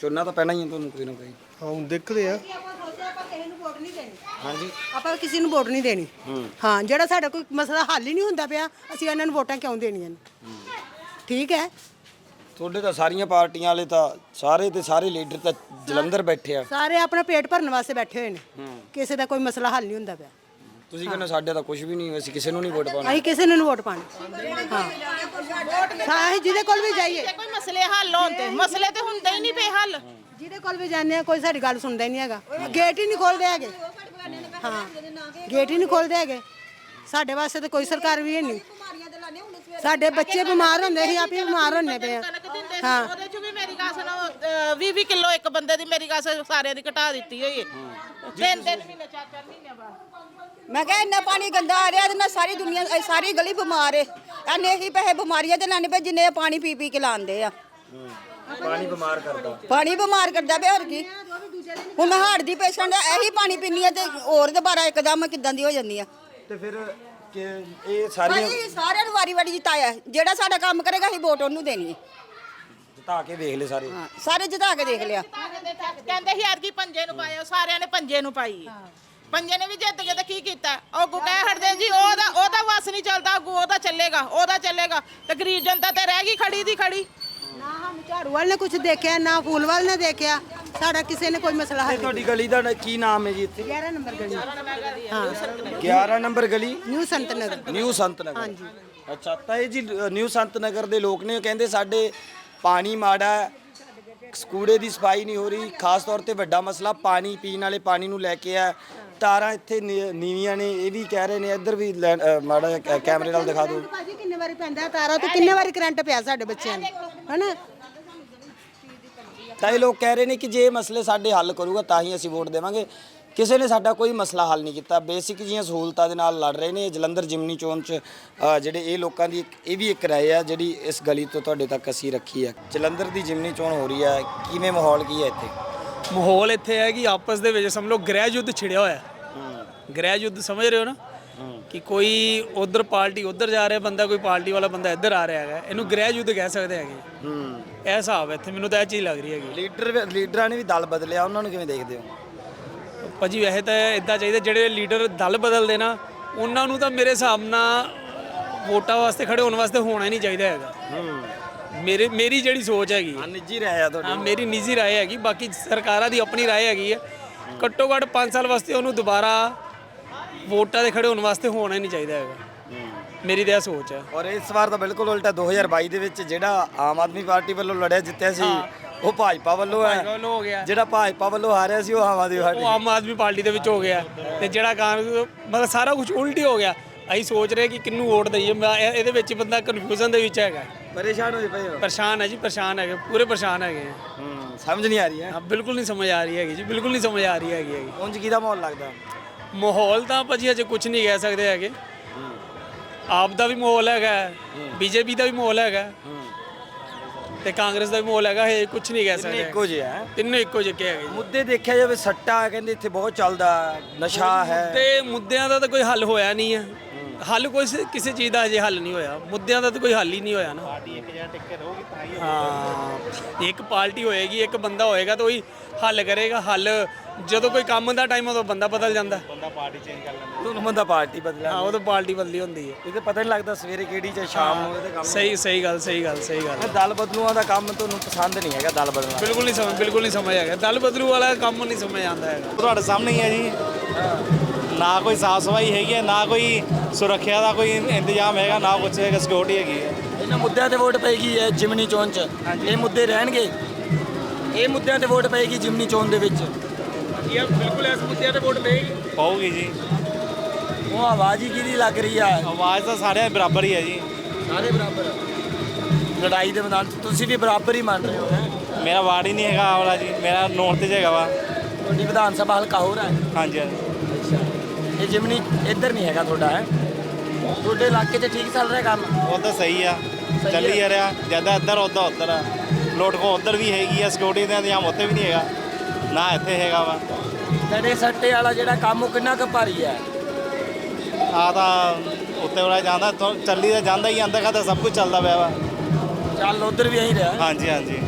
[SPEAKER 2] ਚੁਣਨਾ ਤਾਂ ਪੈਣਾ ਹੀ ਹੈ ਤੁਹਾਨੂੰ ਕੋਈ ਨਾ ਕੋਈ।
[SPEAKER 4] ਹਾਂ ਹੁਣ ਦੇਖਦੇ ਆ।
[SPEAKER 2] ਹਾਂਜੀ।
[SPEAKER 15] ਆਪਾਂ ਕਿਸੇ ਨੂੰ ਵੋਟ ਨਹੀਂ ਦੇਣੀ।
[SPEAKER 2] ਹੂੰ।
[SPEAKER 15] ਹਾਂ ਜਿਹੜਾ ਸਾਡਾ ਕੋਈ ਮਸਲਾ ਹੱਲ ਹੀ ਨਹੀਂ ਹੁੰਦਾ ਪਿਆ ਅਸੀਂ ਇਹਨਾਂ ਨੂੰ ਵੋਟਾਂ ਕਿਉਂ ਦੇਣੀਆਂ ਨੇ? ਠੀਕ ਹੈ?
[SPEAKER 2] ਤੁਹਾਡੇ ਤਾਂ ਸਾਰੀਆਂ ਪਾਰਟੀਆਂ ਵਾਲੇ ਤਾਂ ਸਾਰੇ ਤੇ ਸਾਰੇ ਲੀਡਰ ਤਾਂ ਜਲੰਧਰ ਬੈਠੇ ਆ।
[SPEAKER 15] ਸਾਰੇ ਆਪਣਾ ਪੇਟ ਭਰਨ ਵਾਸਤੇ ਬੈਠੇ ਹੋਏ ਨੇ। ਕਿਸੇ ਦਾ ਕੋਈ ਮਸਲਾ ਹੱਲ ਨਹੀਂ ਹੁੰਦਾ ਪਿਆ।
[SPEAKER 2] ਤੁਸੀਂ ਕਹਿੰਦੇ ਸਾਡੇ ਤਾਂ ਕੁਝ ਵੀ ਨਹੀਂ ਅਸੀਂ ਕਿਸੇ ਨੂੰ ਨਹੀਂ ਵੋਟ ਪਾਉਣੀ।
[SPEAKER 15] ਅਸੀਂ ਕਿਸੇ ਨੂੰ ਨਹੀਂ ਵੋਟ ਪਾਣੀ ਹਾਂ। ਅਸੀਂ ਜਿਹਦੇ ਕੋਲ ਵੀ ਜਾਈਏ।
[SPEAKER 12] ਕੋਈ ਮਸਲੇ ਹੱਲ ਹੋਣ ਤੇ ਮਸਲੇ ਤੇ ਹੁੰਦੇ ਹੀ ਨਹੀਂ ਪਏ ਹੱਲ।
[SPEAKER 15] ਜਿਹਦੇ ਕੋਲ ਵੀ ਜਾਂਦੇ ਆ ਕੋਈ ਸਾਡੀ ਗੱਲ ਸੁਣਦਾ ਹੀ ਨਹੀਂ ਹੈਗਾ। ਗੇਟ ਹੀ ਨਹੀਂ ਖੋਲਦੇ ਹੈਗੇ। ਹਾਂ ਗੇਟ ਹੀ ਨਹੀਂ ਖੋਲਦੇ ਹੈਗੇ। ਸਾਡੇ ਵਾਸਤੇ ਤਾਂ ਕੋਈ ਸਰਕਾਰ ਵੀ ਹੈ ਨਹੀਂ। ਸਾਡੇ ਬੱਚੇ ਬਿਮਾਰ ਹੁੰਦੇ ਸੀ ਆਪੇ ਬਿਮਾਰ ਹੁੰਨੇ ਪਏ ਆ। ਹਾਂ।
[SPEAKER 12] ਉਹਦੇ ਚ ਵੀ ਮੇਰੀ ਗੱਲ ਸੁਣੋ 20 20 ਕਿਲੋ ਇੱਕ ਬੰਦੇ ਦੀ ਮੇਰੀ ਗੱਲ ਸਾਰਿਆਂ ਦੀ ਘਟਾ ਦਿੱਤੀ ਹੋਈ ਹੈ। ਤਿੰਨ ਤਿੰਨ ਮਹੀਨੇ ਚਾਰ ਚਾਰ ਮਹੀਨੇ ਬਾਅਦ।
[SPEAKER 16] ਮੈਂ ਕਿਹਾ ਇੰਨਾ ਪਾਣੀ ਗੰਦਾ ਆ ਰਿਹਾ ਇਹਦੇ ਨਾਲ ਸਾਰੀ ਦੁਨੀਆ ਇਹ ਸਾਰੀ ਗਲੀ ਬਿਮਾਰ ਏ। ਐਨੇ ਹੀ ਪੈਸੇ ਬਿਮਾਰੀਆਂ ਤੇ ਲੈਣੇ ਪਏ ਜਿੰਨੇ ਇਹ ਪਾਣੀ ਪੀ ਪੀ ਕੇ ਲਾਉਂਦੇ ਆ।
[SPEAKER 2] ਪਾਣੀ ਬਿਮਾਰ ਕਰਦਾ।
[SPEAKER 16] ਪਾਣੀ ਬਿਮਾਰ ਕਰਦਾ ਪਿਆ ਹੋਰ ਕੀ। ਹੁਣ ਮੈਂ ਹਾਰਟ ਦੀ ਪੇਸ਼ੈਂਟ ਆ ਇਹੀ ਪਾਣੀ ਪੀਨੀ ਆ ਤੇ ਹੋਰ ਦੁਬਾਰਾ ਇੱਕਦਮ ਕਿਦਾਂ ਦੀ ਹੋ ਜਾਂਦੀ ਆ।
[SPEAKER 2] ਤੇ ਫਿਰ ਕਿ ਇਹ ਸਾਰੀਆਂ
[SPEAKER 16] ਭਾਈ ਸਾਰਿਆਂ ਨੂੰ ਵਾਰੀ ਵਾਰੀ ਜਿਤਾਇਆ। ਜਿਹੜਾ ਸਾਡਾ ਕੰਮ ਕਰੇਗਾ ਅਸੀਂ ਵੋਟ ਉਹਨੂੰ ਦੇਣੀ ਹੈ
[SPEAKER 2] ਜਿਤਾ ਕੇ ਵੇਖ ਲੈ ਸਾਰੇ।
[SPEAKER 16] ਸਾਰੇ ਜਿਤਾ ਕੇ ਦੇਖ ਲਿਆ।
[SPEAKER 12] ਕਹਿੰਦੇ ਸੀ ਯਾਰ ਕੀ ਪੰਜੇ ਨੂੰ ਪਾਇਓ ਸਾਰਿਆਂ ਨੇ ਪੰਜੇ ਨੂੰ ਪਾਈ। ਹੈ। ਪੰਜੇ ਨੇ ਵੀ ਜਿੱਤ ਕੇ ਤਾਂ ਕੀ ਕੀਤਾ? ਉਹ ਅੱਗੋਂ ਕਹਿ ਹਟਦੇ ਜੀ ਉਹਦਾ ਉਹਦਾ ਵਸ ਨਹੀਂ ਚੱਲਦਾ ਅੱਗੋਂ ਉਹਦਾ ਚੱਲੇਗਾ ਉਹਦਾ ਚੱਲੇਗਾ। ਤੇ ਗਰੀਬ ਜਨਤਾ ਤੇ ਰਹਿ ਗਈ ਖੜੀ ਦੀ ਖੜੀ।
[SPEAKER 15] ਨਾ ਹਮ ਝਾੜੂ ਵਾਲ ਨੇ ਕੁਝ ਦੇਖਿਆ ਨਾ ਫੂਲ ਵਾਲ ਨੇ ਦੇਖਿਆ। ਸਾਡਾ ਕਿਸੇ ਨੇ ਕੋਈ ਮਸਲਾ ਹੱਲ
[SPEAKER 2] ਇਹ ਤੁਹਾਡੀ ਗਲੀ ਦਾ ਕੀ ਨਾਮ ਹੈ ਜੀ ਇੱਥੇ?
[SPEAKER 15] 11 ਨੰਬਰ ਗਲੀ। ਹਾਂ।
[SPEAKER 2] 11 ਨੰਬਰ ਗਲੀ?
[SPEAKER 15] ਨਿਊ ਸੰਤ ਨਗਰ।
[SPEAKER 2] ਨਿਊ ਸੰਤ ਨਗਰ। ਹਾਂਜੀ। ਅੱਛਾ ਤਾਂ ਇਹ ਜੀ ਨਿਊ ਸੰਤ ਨਗਰ ਦੇ ਲੋਕ ਨੇ ਕਹਿੰਦੇ ਸਾਡੇ ਪਾਣੀ ਮਾੜਾ ਹੈ ਕੂੜੇ ਦੀ ਸਫ਼ਾਈ ਨਹੀਂ ਹੋ ਰਹੀ ਖਾਸ ਤੌਰ ਤੇ ਵੱਡਾ ਮਸਲਾ ਪਾਣੀ ਪੀਣ ਵਾਲੇ ਪਾਣੀ ਨੂੰ ਲੈ ਕੇ ਆ ਤਾਰਾਂ ਇੱਥੇ ਨੀ- ਨੀਵੀਆਂ ਨੇ ਇਹ ਵੀ ਕਹਿ ਰਹੇ ਨੇ ਇੱਧਰ ਵੀ ਅ, ਮਾੜਾ ਜਿਹਾ ਕੈ- ਕੈਮਰੇ ਨਾਲ ਦਿਖਾ ਦਿਓ।
[SPEAKER 15] ਭਾਜੀ ਕਿੰਨੇ ਵਾਰੀ ਪੈਂਦਾ ਤਾਰਾ? ਤੇ ਕਿੰਨੇ ਵਾਰੀ ਕਰੰਟ ਪਿਆ ਸਾਡੇ ਬੱਚਿਆਂ ਨੂੰ ਹਨਾ?
[SPEAKER 2] ਤਾਂ ਇਹ ਲੋਕ ਕਹਿ ਰਹੇ ਨੇ ਕਿ ਜੇ ਇਹ ਮਸਲੇ ਸਾਡੇ ਹੱਲ ਕਰੂਗਾ ਤਾਂ ਹੀ ਅਸੀਂ ਵੋਟ ਦੇਵਾਂਗੇ। ਕਿਸੇ ਨੇ ਸਾਡਾ ਕੋਈ ਮਸਲਾ ਹੱਲ ਨਹੀਂ ਕੀਤਾ। ਬੇਸਿਕ ਜੀਆਂ ਸਹੂਲਤਾਂ ਦੇ ਨਾਲ ਲੜ ਰਹੇ ਨੇ। ਜਲੰਧਰ ਜਿਮਨੀ ਚੋਣ ਚ ਅ, ਜਿਹੜੇ ਇਹ ਲੋਕਾਂ ਦੀ ਇੱਕ- ਇਹ ਵੀ ਇੱਕ ਰਾਏ ਆ ਜਿਹੜੀ ਇਸ ਗਲੀ ਤੋਂ ਤੁਹਾਡੇ ਤੱਕ ਅਸੀਂ ਰੱਖੀ ਹੈ ਜਲੰਧਰ ਦੀ ਜਿਮਨੀ ਚੋਣ ਹੋ ਰਹੀ ਹੈ ਕਿਵੇਂ ਮਾਹੌਲ ਕੀ ਹੈ ਇੱਥੇ?
[SPEAKER 10] ਮਾਹੌਲ ਇੱਥੇ ਹੈ ਕਿ ਆਪਸ ਦੇ ਵਿੱਚ ਸਮਝ ਲਓ ਗ੍ਰਹਿ ਯੁੱਧ ਛਿੜਿਆ ਹੋਇਆ। ਹੈ। ਗ੍ਰਹਿ ਯੁੱਧ ਸਮਝ ਰਹੇ ਹੋ ਨਾ? ਕਿ ਕੋਈ ਉਧਰ ਪਾਰਟੀ ਉਧਰ ਜਾ ਰਿਹਾ ਬੰਦਾ ਕੋਈ ਪਾਰਟੀ ਵਾਲਾ ਬੰਦਾ ਇੱਧਰ ਆ ਰਿਹਾ ਹੈਗਾ। ਇਹਨੂੰ ਗ੍ਰਹਿ ਯੁੱਧ ਕਹਿ ਸਕਦੇ ਹੈਗੇ।
[SPEAKER 2] ਹੂੰ।
[SPEAKER 10] ਇਹ ਹਿਸਾਬ ਇੱਥੇ ਮੈਨੂੰ ਤਾਂ ਇਹ ਚੀਜ਼ ਲੱਗ ਰਹੀ ਹੈਗੀ।
[SPEAKER 2] ਲੀਡਰ ਲੀਡਰਾਂ ਨੇ ਵੀ ਦਲ ਬਦਲਿਆ ਉਹਨਾਂ ਨੂੰ ਕਿਵੇਂ ਦੇਖਦੇ ਹੋ?
[SPEAKER 10] ਭਾਜੀ ਵੈਸੇ ਤਾਂ ਇਦਾਂ ਚਾਹੀਦਾ ਜਿਹੜੇ ਲੀਡਰ ਦਲ ਬਦਲਦੇ ਨਾ ਉਹਨਾਂ ਨੂੰ ਤਾਂ ਮੇਰੇ ਹਿਸਾਬ ਨਾਲ ਵੋਟਾਂ ਵਾਸਤੇ ਖੜੇ ਹੋਣ ਵਾਸਤੇ ਹੋਣਾ ਹੀ ਨਹੀਂ ਚਾਹੀਦਾ ਹੈਗਾ। ਮੇਰੇ ਮੇਰੀ ਜਿਹੜੀ ਸੋਚ ਹੈਗੀ
[SPEAKER 2] ਹਾਂ। ਨਿੱਜੀ ਰਾਇ ਆ ਤੁਹਾਡੀ।
[SPEAKER 10] ਹਾਂ ਮੇਰੀ ਨਿੱਜੀ ਰਾਏ ਹੈਗੀ ਬਾਕੀ ਸਰਕਾਰਾਂ ਦੀ ਆਪਣੀ ਰਾਏ ਹੈਗੀ ਹੈ। ਘੱਟੋ ਘੱਟ 5 ਸਾਲ ਵਾਸਤੇ ਉਹਨੂੰ ਦੁਬਾਰਾ ਵੋਟਾਂ ਦੇ ਖੜੇ ਹੋਣ ਵਾਸਤੇ ਹੋਣਾ ਹੀ ਨਹੀਂ ਚਾਹੀਦਾ ਹੈਗਾ। ਮੇਰੀ ਤਾਂ ਇਹ ਸੋਚ ਹੈ।
[SPEAKER 2] ਔਰ ਇਸ ਵਾਰ ਤਾਂ ਬਿਲਕੁਲ ਉਲਟਾ 2022 ਦੇ ਵਿੱਚ ਜਿਹੜਾ ਆਮ ਆਦਮੀ ਪਾਰਟੀ ਵੱਲੋਂ ਲੜਿਆ ਜਿੱਤਿਆ ਸੀ ਉਹ ਭਾਜਪਾ ਵੱਲੋਂ ਹੈ।
[SPEAKER 10] ਹੋ ਗਿਆ।
[SPEAKER 2] ਜਿਹੜਾ ਭਾਜਪਾ ਵੱਲੋਂ ਆ ਰਿਹਾ ਸੀ ਉਹ ਆਮ ਆਦਮੀ ਪਾਰਟੀ
[SPEAKER 10] ਉਹ ਆਮ ਆਦਮੀ ਪਾਰਟੀ ਦੇ ਵਿੱਚ ਹੋ ਗਿਆ। ਤੇ ਜਿਹੜਾ ਕਾਂਗਰਸ ਮਤਲਬ ਸਾਰਾ ਕੁਝ ਉਲਟੀ ਹੋ ਗਿਆ। ਅਸੀਂ ਸੋਚ ਰਹੇ ਕਿ ਕਿੰਨੂੰ ਵੋਟ ਦਈਏ ਮੈਂ ਇਹ- ਇਹਦੇ ਵਿੱਚ ਬੰਦਾ ਕਨਫਿਊਜ਼ਨ ਦੇ ਵਿੱਚ ਹੈਗਾ।
[SPEAKER 2] ਪਰੇਸ਼ਾਨ ਹੋਏ ਪਏ ਹੋ
[SPEAKER 10] ਪਰੇਸ਼ਾਨ ਹੈ ਜੀ ਪਰੇਸ਼ਾਨ ਹੈਗੇ ਪੂਰੇ ਪਰੇਸ਼ਾਨ ਹੈਗੇ ਆ।
[SPEAKER 2] ਹੂੰ ਸਮਝ ਨਹੀਂ ਆ ਰਹੀ ਹੈ।
[SPEAKER 10] ਹਾਂ ਬਿਲਕੁਲ ਨਹੀਂ ਸਮਝ ਆ ਰਹੀ ਹੈਗੀ ਜੀ ਬਿਲਕੁਲ ਨਹੀਂ ਸਮਝ ਆ ਰਹੀ ਹੈਗੀ ਹੈਗੀ।
[SPEAKER 2] ਉਂਝ ਕਿਹਦਾ ਮਾਹੌਲ ਲੱਗਦਾ?
[SPEAKER 10] ਮਾਹੌਲ ਤਾਂ ਭਾਜੀ ਅਜੇ ਕੁਝ ਨਹੀਂ ਕਹਿ ਸਕਦੇ ਹੈਗੇ। ਆਪ ਦਾ ਵੀ ਮਾਹੌਲ ਹੈਗਾ ਬੀਜੇਪੀ ਦਾ ਵੀ ਮਾਹੌਲ ਹੈਗਾ। ਤੇ ਕਾਂਗਰਸ ਦਾ ਵੀ ਮਾਹੌਲ ਹੈਗਾ ਇਹ ਕੁਝ ਨਹੀਂ ਕਹਿ ਸਕਦੇ
[SPEAKER 2] ਇੱਕੋ ਜਿਹਾ ਹੈ
[SPEAKER 10] ਤਿੰਨੇ ਇੱਕੋ ਜਿਹੇ ਹੈਗੇ ਜੀ।
[SPEAKER 2] ਮੁੱਦੇ ਦੇਖਿਆ ਜਾਵੇ ਸੱਟਾ ਕਹਿੰਦੇ ਇੱਥੇ ਬਹੁਤ ਚੱਲਦਾ ਨਸ਼ਾ ਹੈ।
[SPEAKER 10] ਤੇ ਮੁੱਦਿਆਂ ਦਾ ਤਾਂ ਕੋਈ ਹੱਲ ਹੋਇਆ ਨਹੀਂ ਹੈ। ਹੱਲ ਕੋਈ ਕਿਸੇ ਚੀਜ਼ ਦਾ ਅਜੇ ਹੱਲ ਨਹੀਂ ਹੋਇਆ। ਮੁੱਦਿਆਂ ਦਾ ਤਾਂ ਕੋਈ ਹੱਲ ਹੀ ਨਹੀਂ ਹੋਇਆ ਨਾ। ਪਾਰਟੀ ਇੱਕ ਜਣਾ ਟਿੱਕੇ ਰਹੂਗੀ ਤਾਂ ਹੀ ਹਾਂ ਇੱਕ ਪਾਰਟੀ ਹੋਏਗੀ ਇੱਕ ਬੰਦਾ ਹੋਏਗਾ ਤਾਂ ਉਹੀ ਹੱਲ ਕਰੇਗਾ। ਹੱਲ ਜਦੋਂ ਕੋਈ ਕੰਮ ਦਾ ਟਾਈਮ ਉਦੋਂ ਬੰਦਾ ਬਦਲ ਜਾਂਦਾ।
[SPEAKER 2] ਬੰਦਾ ਪਾਰਟੀ ਚੇਂਜ ਕਰ ਲੈਂਦਾ। ਤੁਹਾਨੂੰ ਬੰਦਾ ਪਾਰਟੀ ਬਦਲਿਆ
[SPEAKER 10] ਹਾਂ ਉਦੋਂ ਪਾਰਟੀ ਬਦਲੀ ਹੁੰਦੀ ਹੈ।
[SPEAKER 2] ਇਹ ਤਾਂ ਪਤਾ ਨਹੀਂ ਲੱਗਦਾ ਸਵੇਰੇ ਕਿਹੜੀ ਚ ਸ਼ਾਮ ਨੂੰ ਇਹਦੇ ਕੰਮ
[SPEAKER 10] ਸਹੀ ਸਹੀ ਗੱਲ ਸਹੀ ਗੱਲ ਸਹੀ ਗੱਲ।
[SPEAKER 2] ਇਹ ਦਲ ਬਦਲੂਆਂ ਦਾ ਕੰਮ ਤੁਹਾਨੂੰ ਪਸੰਦ ਨਹੀਂ ਹੈਗਾ ਦਲ ਬਦਲਣਾ।
[SPEAKER 10] ਬਿਲਕੁਲ ਨਹੀਂ ਸਮਝ ਬਿਲਕੁਲ ਨਹੀਂ ਸਮਝ ਆਇਆ ਦਲ ਬਦਲੂ ਵਾਲਾ ਕੰਮ ਨਹੀਂ ਸਮਝ ਆਉਂਦਾ ਹੈਗਾ।
[SPEAKER 17] ਤੁਹਾਡੇ ਸਾਹਮਣੇ ਹੀ ਹੈ ਜੀ। ਨਾ ਕੋਈ ਸਾਫ਼ ਸਫ਼ਾਈ ਹੈਗੀ ਹੈ ਨਾ ਕੋਈ ਸੁਰੱਖਿਆ ਦਾ ਕੋਈ ਇੰਤਜ਼ਾਮ ਹੈਗਾ ਨਾ ਕੁਛ ਹੈਗਾ ਸਿਕਿਉਰਿਟੀ ਹੈਗੀ ਹੈ।
[SPEAKER 2] ਇਹਨਾਂ ਮੁੱਦਿਆਂ ਤੇ ਵੋਟ ਪਏਗੀ ਹੈ ਜਿਮਨੀ ਚੋਣ ਚ? ਇਹ ਮੁੱਦੇ ਰਹਿਣਗੇ? ਇਹ ਮੁੱਦਿਆਂ ਤੇ ਵੋਟ ਪਏਗੀ ਜਿਮਨੀ ਚੋਣ ਦੇ ਵਿੱਚ?
[SPEAKER 10] ਇਹ ਬਿਲਕੁਲ ਇਸ ਮੁੱਦਿਆਂ ਤੇ ਵੋਟ ਪਏਗੀ।
[SPEAKER 17] ਪਾਉਗੀ ਜੀ।
[SPEAKER 2] ਉਹ ਆਵਾਜ਼ ਹੀ ਕਿਹਦੀ ਲੱਗ ਰਹੀ ਆ?
[SPEAKER 17] ਆਵਾਜ਼ ਤਾਂ ਸਾਰਿਆਂ ਬਰਾਬਰ ਹੀ ਹੈ ਜੀ।
[SPEAKER 2] ਸਾਰੇ ਬਰਾਬਰ ਲੜਾਈ ਦੇ ਮੈਦਾਨ 'ਚ ਤੁਸੀਂ ਵੀ ਬਰਾਬਰ ਹੀ ਮੰਨ ਰਹੇ ਹੋ ਹੈਂ?
[SPEAKER 17] ਮੇਰਾ ਵਾਰਡ ਹੀ ਨਹੀਂ ਹੈਗਾ ਆਹ ਵਾਲਾ ਜੀ ਮੇਰਾ ਨੌਰਥ 'ਚ ਹੈਗਾ ਵਾ।
[SPEAKER 2] ਤੁਹਾਡੀ ਵਿਧਾਨ ਸਭਾ ਹਲਕਾ ਹੋਰ ਹੈ।
[SPEAKER 17] ਹਾਂਜੀ ਹਾਂਜੀ।
[SPEAKER 2] ਇਹ ਜਿਮਨੀ ਇੱਧਰ ਨਹੀਂ ਹੈਗਾ ਤੁਹਾਡਾ ਹੈ? ਤੁਹਾਡੇ ਇਲਾਕੇ 'ਚ ਠੀਕ ਚੱਲ ਰਿਹਾ ਕੰਮ?
[SPEAKER 17] ਉਹ ਤਾਂ ਸਹੀ ਆ। ਚੱਲੀ ਆ ਰਿਹਾ। ਜ਼ਿਆਦਾ ਇੱਧਰ ਉਧਰ ਉੱਧਰ ਆ। ਲੋਟ ਕੋ ਉੱਧਰ ਵੀ ਹੈਗੀ ਆ ਸਿਕਿਉਰਿਟੀ ਦਾ ਇੰਤਜ਼ਾਮ ਉੱਥੇ ਵੀ ਨਹੀਂ ਹੈਗਾ। ਨਾ ਇੱਥੇ ਹੈਗਾ ਵਾ।
[SPEAKER 2] ਤੜੇ ਸੱਟੇ ਵਾਲਾ ਜਿਹੜਾ ਕੰਮ ਉਹ ਕਿੰਨਾ ਕੁ ਭਾਰੀ ਹੈ
[SPEAKER 17] ਆ ਤਾਂ ਉੱਤੇ ਵਾਲਾ ਜਾਂਦਾ ਇੱਥੋਂ ਚੱਲੀ ਤਾਂ ਜਾਂਦਾ ਹੀ ਅੰਦਰ ਖਾਦਾ ਸਭ ਕੁਝ ਚੱਲਦਾ ਪਿਆ ਵਾ।
[SPEAKER 2] ਚੱਲ ਉਧਰ ਵੀ ਇਹੀ ਰਿਹਾ।
[SPEAKER 17] ਹਾਂਜੀ ਹਾਂਜੀ।